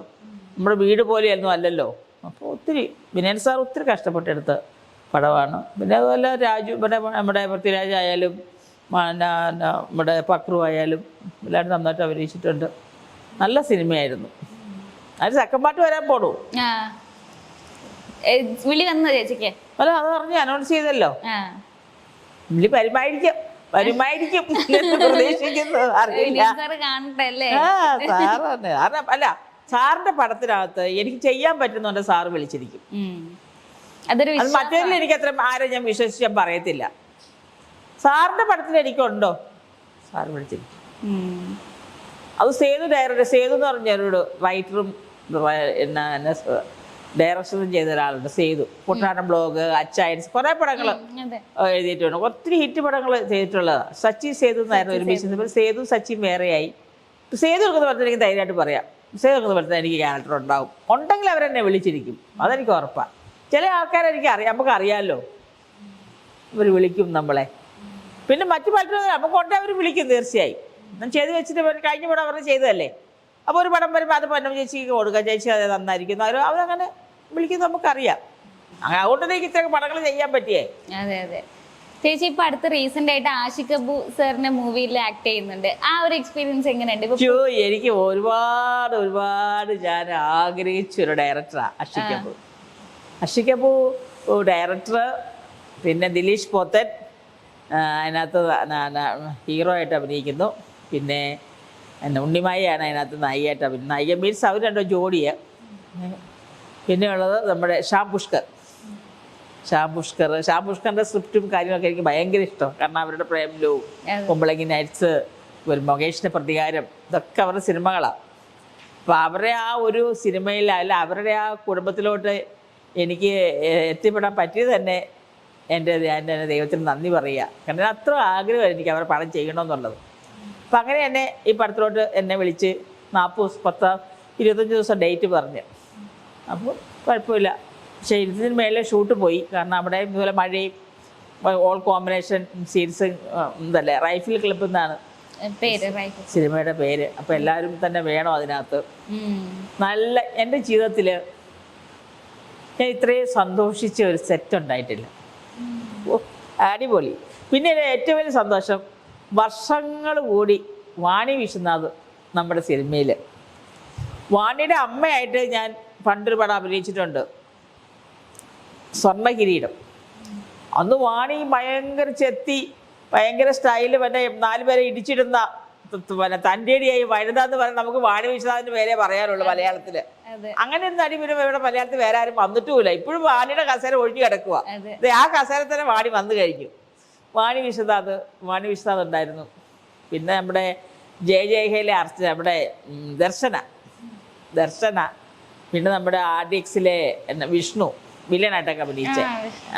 നമ്മുടെ വീട് പോലെയൊന്നും അല്ലല്ലോ. അപ്പോൾ ഒത്തിരി വിനയൻ സാർ ഒത്തിരി കഷ്ടപ്പെട്ടെടുത്ത പടമാണ് പിന്നെ അതുപോലെ രാജു ഇവിടെ നമ്മുടെ പൃഥ്വിരാജ് ആയാലും നമ്മുടെ പക്രു ആയാലും എല്ലാവരും നന്നായിട്ട് അഭിനയിച്ചിട്ടുണ്ട്. നല്ല സിനിമയായിരുന്നു. സെക്കൻഡ് പാർട്ട് വരാൻ പോണു. വിളി വന്നു ചേച്ചിക്ക്? അല്ല അത് പറഞ്ഞ് അനൗൺസ് ചെയ്തല്ലോ. വിളി വരുമായിരിക്കും വരുമായിരിക്കും എന്ന് പ്രതീക്ഷിക്കുന്നു. അറിയില്ല. സാറ് കാണട്ടെ അല്ലേ? ആ സാറാണ് അല്ല സാറിന്റെ പടത്തിനകത്ത് എനിക്ക് ചെയ്യാൻ പറ്റുന്നുണ്ട് സാറ് വിളിച്ചിരിക്കും. അതൊരു അത് മറ്റേതിൽ എനിക്ക് അത്ര ആരും ഞാൻ വിശ്വസിച്ച് ഞാൻ പറയത്തില്ല. സാറിന്റെ പടത്തിൽ എനിക്കുണ്ടോ? സാറ് വിളിച്ചിരിക്കും. അത് സേതു ഡയറക്ടർ സേതു എന്ന് പറഞ്ഞ ഒരു റൈറ്ററും ഡയറക്ഷനും ചെയ്ത ഒരാളുണ്ട് സേതു. കുട്ടനാടൻ ബ്ലോഗ് അച്ചായൻസ് കുറേ പടങ്ങൾ എഴുതിയിട്ടുണ്ട്. ഒത്തിരി ഹിറ്റ് പടങ്ങൾ ചെയ്തിട്ടുള്ളതാണ് സച്ചി സേതു എന്നായിരുന്നു ഒരു ഒരുമിച്ച് സേതു. സച്ചിൻ വേറെയായി. സേതു എടുക്കുന്ന പറഞ്ഞിട്ട് എനിക്ക് ധൈര്യമായിട്ട് പറയാം. എടുക്കുന്ന പടത്തിൽ എനിക്ക് ക്യാരക്ടർ ഉണ്ടാവും. ഉണ്ടെങ്കിൽ അവരെന്നെ വിളിച്ചിരിക്കും. അതെനിക്ക് ഉറപ്പാണ് ചില ആൾക്കാരെ എനിക്ക് അറിയാം. നമുക്ക് അറിയാമല്ലോ ഇവർ വിളിക്കും നമ്മളെ. പിന്നെ മറ്റു പലരും നമുക്ക് കൊണ്ടേ അവർ വിളിക്കും തീർച്ചയായും. ഞാൻ ചെയ്ത് വെച്ചിട്ട് കഴിഞ്ഞ പടം അവർ ചെയ്തതല്ലേ? അപ്പോൾ ഒരു പടം വരുമ്പോൾ അത് പൊന്നം ചേച്ചിക്ക് കൊടുക്കുക ചേച്ചി അത് നന്നായിരിക്കുന്നു. അവർ അവരങ്ങനെ വിളിക്കുന്നത് നമുക്കറിയാം. അതുകൊണ്ട് എനിക്ക് ഇത്രയൊക്കെ പടങ്ങൾ ചെയ്യാൻ പറ്റിയേ. അതെ അതെ. ചേച്ചി ഇപ്പൊ അടുത്ത് റീസെന്റ് ആയിട്ട് ആഷിഖ് അബു സാറിന്റെ മൂവിയിൽ ആക്ട് ചെയ്യുന്നുണ്ട്. ആ ഒരു എക്സ്പീരിയൻസ് എങ്ങനെയുണ്ട്? എനിക്ക് ഒരുപാട് ഒരുപാട് ഞാൻ ആഗ്രഹിച്ച ഒരു ഡയറക്ടറാണ് അഷിക് അബു. ഡയറക്ടർ പിന്നെ ദിലീഷ് പോത്തൻ അതിനകത്ത് ഹീറോ ആയിട്ട് അഭിനയിക്കുന്നു. പിന്നെ എന്നെ ഉണ്ണിമായാണ് അതിനകത്ത് നായികയായിട്ട് അഭിനയിക്കുന്നത് നായിക മീൻസ് അവർ രണ്ടോ ജോഡിയാണ് പിന്നെയുള്ളത് നമ്മുടെ ഷാം പുഷ്കർ. ഷാം ഷാബുഷ്കറിന്റെ സ്ക്രിപ്റ്റും കാര്യങ്ങളൊക്കെ എനിക്ക് ഭയങ്കര ഇഷ്ടം. കാരണം അവരുടെ പ്രേമലവും. കുമ്പളങ്ങി നൈറ്റ്സ് ഒരു മൊകേഷിന്റെ പ്രതികാരം ഇതൊക്കെ അവരുടെ സിനിമകളാണ് അപ്പൊ അവരുടെ ആ ഒരു സിനിമയിൽ അല്ല അവരുടെ ആ കുടുംബത്തിലോട്ട് എനിക്ക് എത്തിപ്പെടാൻ പറ്റിയത് തന്നെ എന്റെ എന്റെ ദൈവത്തിന് നന്ദി പറയുക. കാരണം അത്ര ആഗ്രഹമാണ് എനിക്ക് അവരെ പടം ചെയ്യണമെന്നുള്ളത്. അപ്പം അങ്ങനെ എന്നെ ഈ പടത്തിലോട്ട് എന്നെ വിളിച്ച് നാൽപ്പത് ദിവസം പത്ത് ഇരുപത്തഞ്ച് ദിവസം ഡേറ്റ് പറഞ്ഞ്. അപ്പോൾ കുഴപ്പമില്ല. പക്ഷേ ഇതിന് മേലെ ഷൂട്ട് പോയി. കാരണം അവിടെ ഇതുപോലെ മഴയും ഓൾ കോമ്പിനേഷൻ സീൻസ് എന്തല്ലേ റൈഫിൾ ക്ലബ് എന്നാണ് സിനിമയുടെ പേര്. അപ്പം എല്ലാവരും തന്നെ വേണം അതിനകത്ത്. നല്ല എന്റെ ജീവിതത്തിൽ ഞാൻ ഇത്രയും സന്തോഷിച്ച ഒരു സെറ്റ് ഉണ്ടായിട്ടില്ല. അടിപൊളി. പിന്നെ ഏറ്റവും വലിയ സന്തോഷം വർഷങ്ങൾ കൂടി വാണി വിശ്വനാഥ് നമ്മുടെ സിനിമയിൽ വാണിയുടെ അമ്മയായിട്ട് ഞാൻ പണ്ടൊരു പടം അഭിനയിച്ചിട്ടുണ്ട്. സ്വർണ കിരീടം അന്ന് വാണി ഭയങ്കര ചെത്തി ഭയങ്കര സ്റ്റൈൽ പിന്നെ നാല് പേരെ ഇടിച്ചിടുന്ന പിന്നെ തന്റെടിയായി വഴുത എന്ന് പറഞ്ഞാൽ നമുക്ക് വാണി വിശ്വനാഥിന്റെ പേരെ പറയാനുള്ളൂ മലയാളത്തിൽ അങ്ങനെ ഒരു നടി പിന്നെ ഇവിടെ മലയാളത്തിൽ വേറെ ആരും വന്നിട്ടുമില്ല. ഇപ്പോഴും വാണിയുടെ കസേര ഒഴിഞ്ഞു കിടക്കുക അതെ. ആ കസേര തന്നെ വാണി വന്നു കഴിഞ്ഞു. വാണി വിശ്വനാഥ് വാണി വിശ്വനാഥ് ഉണ്ടായിരുന്നു. പിന്നെ നമ്മുടെ ജയ ജയഹയിലെ അർച്ച നമ്മുടെ ദർശന ദർശന. പിന്നെ നമ്മുടെ ആർ ഡി എക്സിലെ എന്നാ വിഷ്ണു. വില്ലനായിട്ടൊക്കെ അഭിനയിച്ച.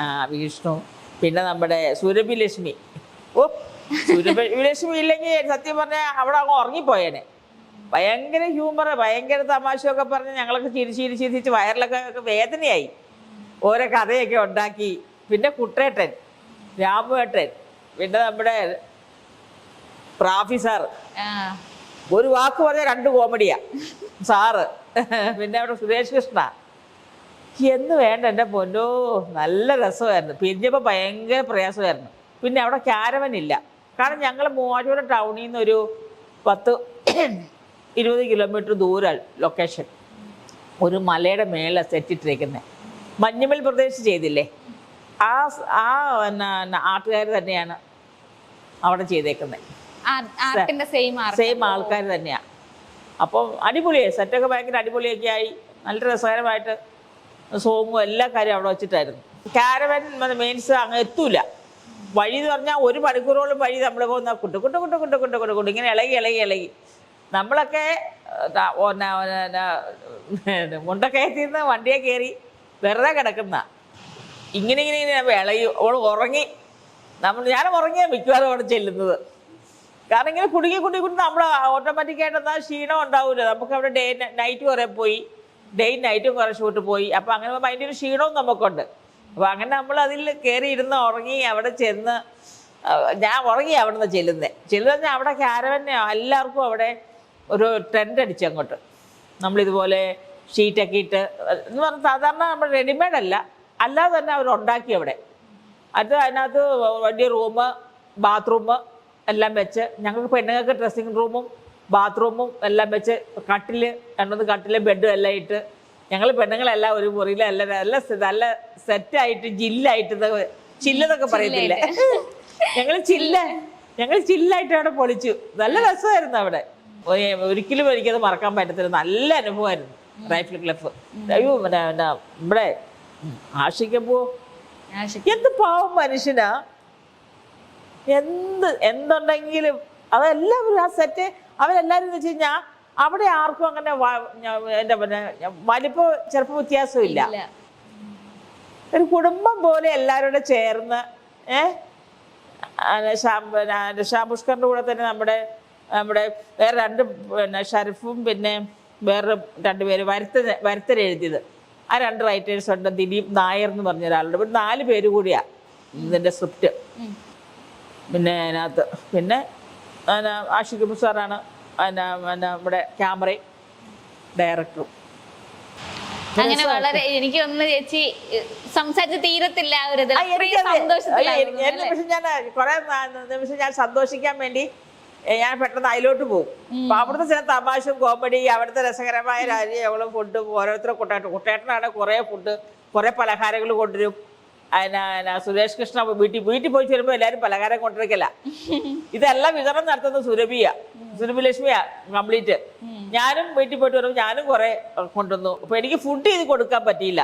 ആ, വിഷ്ണു. പിന്നെ നമ്മുടെ സുരഭി ലക്ഷ്മി ഓ സുരഭി ലക്ഷ്മി ഇല്ലെങ്കിൽ സത്യം പറഞ്ഞാൽ അവിടെ അങ്ങ് ഉറങ്ങിപ്പോയേനെ. ഭയങ്കര ഹ്യൂമർ ഭയങ്കര തമാശയൊക്കെ പറഞ്ഞ് ഞങ്ങളൊക്കെ ചിരിച്ച് ചിരിച്ച് ചിരിച്ച് വയറിലൊക്കെ വേദനയായി. ഓരോ കഥയൊക്കെ ഉണ്ടാക്കി. പിന്നെ കുട്ടേട്ടൻ രാമുവേട്ടൻ പിന്നെ നമ്മുടെ റാഫി സാർ ഒരു വാക്ക് പറഞ്ഞാൽ രണ്ട് കോമഡിയാ സാറ്. പിന്നെ അവിടെ സുരേഷ് കൃഷ്ണ. എന്ന് വേണ്ട എന്റെ പൊന്നോ നല്ല രസമായിരുന്നു. പിരിഞ്ഞപ്പോൾ ഭയങ്കര പ്രയാസമായിരുന്നു. പിന്നെ അവിടെ ക്യാരവൻ ഇല്ല. കാരണം ഞങ്ങൾ മൂവാറ്റുപുഴ ടൗണിൽ നിന്ന് ഒരു പത്ത് ഇരുപത് കിലോമീറ്റർ ദൂരം ലൊക്കേഷൻ ഒരു മലയുടെ മേലെ സെറ്റിട്ടിരിക്കുന്നത് മഞ്ഞുമൽ പ്രദേശം ചെയ്തില്ലേ? ആ ആ ആട്ടുകാർ തന്നെയാണ് അവിടെ ചെയ്തേക്കുന്നത് സെയിം ആൾക്കാർ തന്നെയാണ് അപ്പം അടിപൊളിയായി. സെറ്റൊക്കെ ഭയങ്കര അടിപൊളിയൊക്കെ ആയി. നല്ല രസകരമായിട്ട് സോങ്ങും എല്ലാ കാര്യവും അവിടെ വെച്ചിട്ടായിരുന്നു. കാരവൻ മീൻസ് അങ്ങ് എത്തൂല. വഴി എന്ന് പറഞ്ഞാൽ ഒരു മണിക്കൂറോളം വഴി നമ്മൾ പോകുന്ന കുട്ടു കുട്ടു കുട്ടു കുട്ടു കുട്ടു കുട്ടു കുട്ടു ഇങ്ങനെ ഇളകി ഇളകി ഇളകി. നമ്മളൊക്കെ മുണ്ടക്കയത്തിൽ നിന്ന് വണ്ടിയെ കയറി വെറുതെ കിടക്കുന്ന. ഇങ്ങനെ ഇങ്ങനെ ഇങ്ങനെ ഇളകി അവൾ ഉറങ്ങി. നമ്മൾ ഞാൻ ഉറങ്ങിയ മിക്കവാറും അവിടെ ചെല്ലുന്നത്. കാരണം ഇങ്ങനെ കുടുങ്ങി കുടുങ്ങി കുടുങ്ങി നമ്മൾ ഓട്ടോമാറ്റിക്കായിട്ട് എന്നാൽ ക്ഷീണം ഉണ്ടാവില്ല നമുക്ക് അവിടെ ഡേ നൈറ്റ് കുറേ പോയി ഡേയും നൈറ്റും കുറേ ഷൂട്ട് പോയി. അപ്പോൾ അങ്ങനെ അതിന്റെ ഒരു ക്ഷീണവും നമുക്കുണ്ട്. അപ്പോൾ അങ്ങനെ നമ്മൾ അതിൽ കയറി ഇരുന്ന് ഉറങ്ങി അവിടെ ചെന്ന് ഞാൻ ഉറങ്ങി അവിടെ നിന്ന് ചെല്ലുന്നത് ചെല്ലുന്ന അവിടെ ക്യാരവന്നെ എല്ലാവർക്കും അവിടെ ഒരു ടെന്റ് അടിച്ച് അങ്ങോട്ട്. നമ്മളിതുപോലെ ഷീറ്റൊക്കെ ഇട്ട് എന്ന് പറഞ്ഞാൽ സാധാരണ നമ്മൾ റെഡിമെയ്ഡ് അല്ല. അല്ലാതെ തന്നെ അവർ ഉണ്ടാക്കി അവിടെ. അത് അതിനകത്ത് വലിയ റൂം ബാത്റൂം എല്ലാം വെച്ച് ഞങ്ങൾക്ക് പെണ്ണുങ്ങൾക്ക് ഡ്രസ്സിങ് റൂമും ബാത്റൂമും എല്ലാം വെച്ച് കട്ടിൽ രണ്ടൊന്ന് കട്ടിൽ ബെഡും എല്ലാം ഇട്ട് ഞങ്ങൾ പെണ്ണുങ്ങളെല്ലാം ഒരു മുറിയിൽ എല്ലാം നല്ല നല്ല സെറ്റായിട്ട് ജില്ലായിട്ട് ചില്ലതൊക്കെ ചില്ലെന്നൊക്കെ പറയത്തില്ലേ? ഞങ്ങൾ ചില്ല ഞങ്ങൾ ചില്ലായിട്ട് അവിടെ പൊളിച്ചു. നല്ല രസമായിരുന്നു അവിടെ. ഒരിക്കലും എനിക്കത് മറക്കാൻ പറ്റത്തില്ല. നല്ല അനുഭവമായിരുന്നു റൈഫിൾ ക്ലബ് അയ്യോ പിന്നെ പിന്നെ ഇവിടെ ആഷിക്കപ്പോ എന്ത് പാവം മനുഷ്യനാ? എന്ത് എന്തുണ്ടെങ്കിലും അതെല്ലാവരും ആ സെറ്റ് അവരെല്ലാവരും എന്ന് വെച്ച് കഴിഞ്ഞാൽ അവിടെ ആർക്കും അങ്ങനെ എന്താ പറയുക വലിപ്പ ചെറുപ്പ വ്യത്യാസമില്ല. ഇല്ല. ഒരു കുടുംബം പോലെ എല്ലാവരും കൂടെ ചേർന്ന് ഏഹ് ഷാംപുഷ്കറിന്റെ കൂടെ തന്നെ നമ്മുടെ നമ്മുടെ വേറെ രണ്ട് പിന്നെ ഷരഫും പിന്നെ വേറെ രണ്ട് പേര് വരുത്ത വരുത്തരെഴുതിയത് ആ രണ്ട് റൈറ്റേഴ്സ് ഉണ്ട് ദിലീപ് നായർ എന്ന് പറഞ്ഞ ഒരാളുണ്ട്. ഒരു നാല് പേര് കൂടിയാ ഇതിന്റെ സ്ക്രിപ്റ്റ് പിന്നെ അതിനകത്ത് പിന്നെ പിന്നെ ആഷിഖ് അബു സാറാണ് പിന്നെ പിന്നെ നമ്മുടെ ക്യാമറയും ഡയറക്ടറും. അങ്ങനെ വളരെ എനിക്ക് ഒന്ന് ചേച്ചി സംസാരിച്ച് തീരത്തില്ല ആ ഒരു ഞാൻ കുറെ നിമിഷം ഞാൻ സന്തോഷിക്കാൻ വേണ്ടി ഞാൻ പെട്ടെന്ന് അതിലോട്ട് പോകും. അപ്പൊ അവിടുത്തെ ചില തമാശയും കോമഡി അവിടുത്തെ രസകരമായ രാജ്യം എവളും ഫുഡ് ഓരോരുത്തരും കുട്ടേട്ടൻ കുട്ടേട്ടനാണ് കുറെ ഫുഡ് കുറെ പലഹാരങ്ങൾ കൊണ്ടുവരും. സുരേഷ് കൃഷ്ണ വീട്ടിൽ വീട്ടിൽ പോയി വരുമ്പോൾ എല്ലാവരും പലഹാരം കൊണ്ടിരിക്കല ഇതെല്ലാം വിതരണം നടത്തുന്നത് സുരഭിയ. സുരഭി ലക്ഷ്മിയാ കംപ്ലീറ്റ്. ഞാനും വീട്ടിൽ പോയിട്ട് വരുമ്പോൾ ഞാനും കുറെ കൊണ്ടുവന്നു. അപ്പൊ എനിക്ക് ഫുഡ് ചെയ്ത് കൊടുക്കാൻ പറ്റിയില്ല.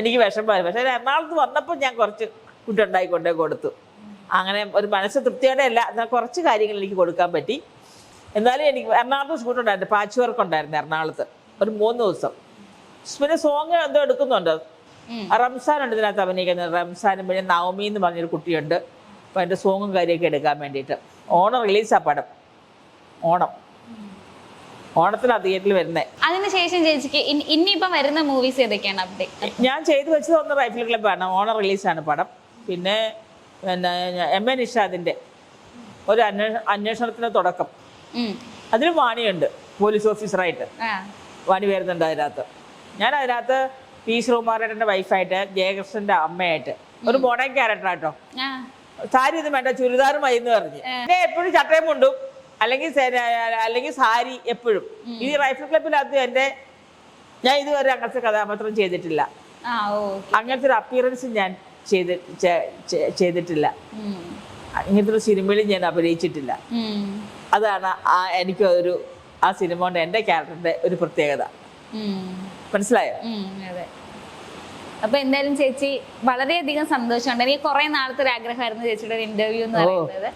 എനിക്ക് വിഷമമായി പക്ഷെ എറണാകുളത്ത് വന്നപ്പോൾ ഞാൻ കുറച്ച് ഫുഡ് ഉണ്ടായിക്കൊണ്ടേ കൊടുത്തു. അങ്ങനെ ഒരു മനസ്സ് തൃപ്തിയോടെ അല്ല എന്നാൽ കുറച്ച് കാര്യങ്ങൾ എനിക്ക് കൊടുക്കാൻ പറ്റി. എന്നാലും എനിക്ക് എറണാകുളത്ത് ഷൂട്ട് ഉണ്ടായിരുന്നു. പാച്ച് വർക്ക് ഉണ്ടായിരുന്നു എറണാകുളത്ത്. ഒരു മൂന്ന് ദിവസം. പിന്നെ സോങ് എന്തോ എടുക്കുന്നുണ്ട്. റംസാൻ ഉണ്ട് ഇതിനകത്ത് അഭിനയിക്കുന്നത്. റംസാനും പിന്നെ നവമി എന്ന് പറഞ്ഞൊരു കുട്ടിയുണ്ട്. അപ്പോൾ അതിന്റെ സോങ്ങും കാര്യമൊക്കെ എടുക്കാൻ വേണ്ടിയിട്ട്. ഓണം റിലീസാ പടം. ഓണം. ഓണത്തിന് തിയേറ്ററിൽ വരുന്നത് അതിനുശേഷം ചേച്ചിക്ക് ഇനി- ഇനിയിപ്പം വരുന്ന മൂവീസ് ഏതൊക്കെയാണ് അപ്ഡേറ്റ് ഞാൻ ചെയ്തു വെച്ചത് ഒന്ന് റൈഫിൾ ക്ലബ്ബാണ് ഓണം റിലീസാണ് പടം. പിന്നെ പിന്നെ എം എ നിഷാദിന്റെ ഒരു അന്വേഷ അന്വേഷണത്തിന്റെ തുടക്കം. അതിന് വാണിയുണ്ട്. പോലീസ് ഓഫീസറായിട്ട്. വാണി വരുന്നുണ്ട് അതിനകത്ത്. ഞാൻ അതിനകത്ത് പി ശ്രീകുമാരേട്ടന്റെ വൈഫായിട്ട് ജയകൃഷ്ണന്റെ അമ്മയായിട്ട്. ഒരു മോഡേൺ ക്യാരക്ടറാട്ടോ സാരി ഒന്നും വേണ്ട ചുരിദാർ മതി എന്ന് പറഞ്ഞ്. പിന്നെ എപ്പോഴും ചട്ടയും മുണ്ടും അല്ലെങ്കിൽ അല്ലെങ്കിൽ സാരി എപ്പോഴും. ഈ റൈഫിൾ ക്ലബിനകത്ത് എന്റെ ഞാൻ ഇതുവരെ അങ്ങനത്തെ കഥാപാത്രം ചെയ്തിട്ടില്ല. അങ്ങനത്തെ ഒരു അപ്പിയറൻസ് ഞാൻ ചെയ്ത് ചെയ്തിട്ടില്ല. അങ്ങനത്തെ ഒരു സിനിമയിൽ ഞാൻ അഭിനയിച്ചിട്ടില്ല. അതാണ് ആ എനിക്ക് ഒരു ആ സിനിമ കൊണ്ട് എന്റെ ക്യാരക്ടറിന്റെ ഒരു പ്രത്യേകത. മനസ്സിലായോ? അതെ. അപ്പൊ എന്തായാലും ചേച്ചി വളരെയധികം സന്തോഷമുണ്ട്. എനിക്ക് കുറെ നാളത്തെ ഒരു ആഗ്രഹമായിരുന്നു ചേച്ചിയുടെ ഒരു ഇന്റർവ്യൂ എന്ന്. പറയുന്നത്.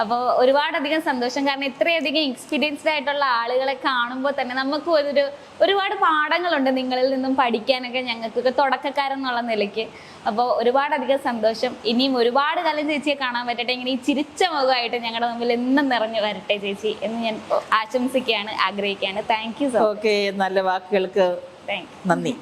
അപ്പോൾ ഒരുപാടധികം സന്തോഷം. കാരണം ഇത്രയധികം എക്സ്പീരിയൻസ്ഡ് ആയിട്ടുള്ള ആളുകളെ കാണുമ്പോൾ തന്നെ നമുക്ക് ഒരു ഒരുപാട് പാഠങ്ങളുണ്ട് നിങ്ങളിൽ നിന്നും പഠിക്കാനൊക്കെ ഞങ്ങൾക്കൊക്കെ തുടക്കക്കാരെന്നുള്ള നിലയ്ക്ക്. അപ്പോൾ ഒരുപാടധികം സന്തോഷം. ഇനിയും ഒരുപാട് കാലം ചേച്ചിയെ കാണാൻ പറ്റട്ടെ. ഇങ്ങനെ ഈ ചിരിച്ച മുഖമായിട്ട് ഞങ്ങളുടെ മുമ്പിൽ എന്നും നിറഞ്ഞു വരട്ടെ ചേച്ചി എന്ന് ഞാൻ ആശംസിക്കുകയാണ് ആഗ്രഹിക്കുകയാണ്. താങ്ക് യു സോ ഓക്കെ നല്ല വാക്കുകൾക്ക് താങ്ക് നന്ദി.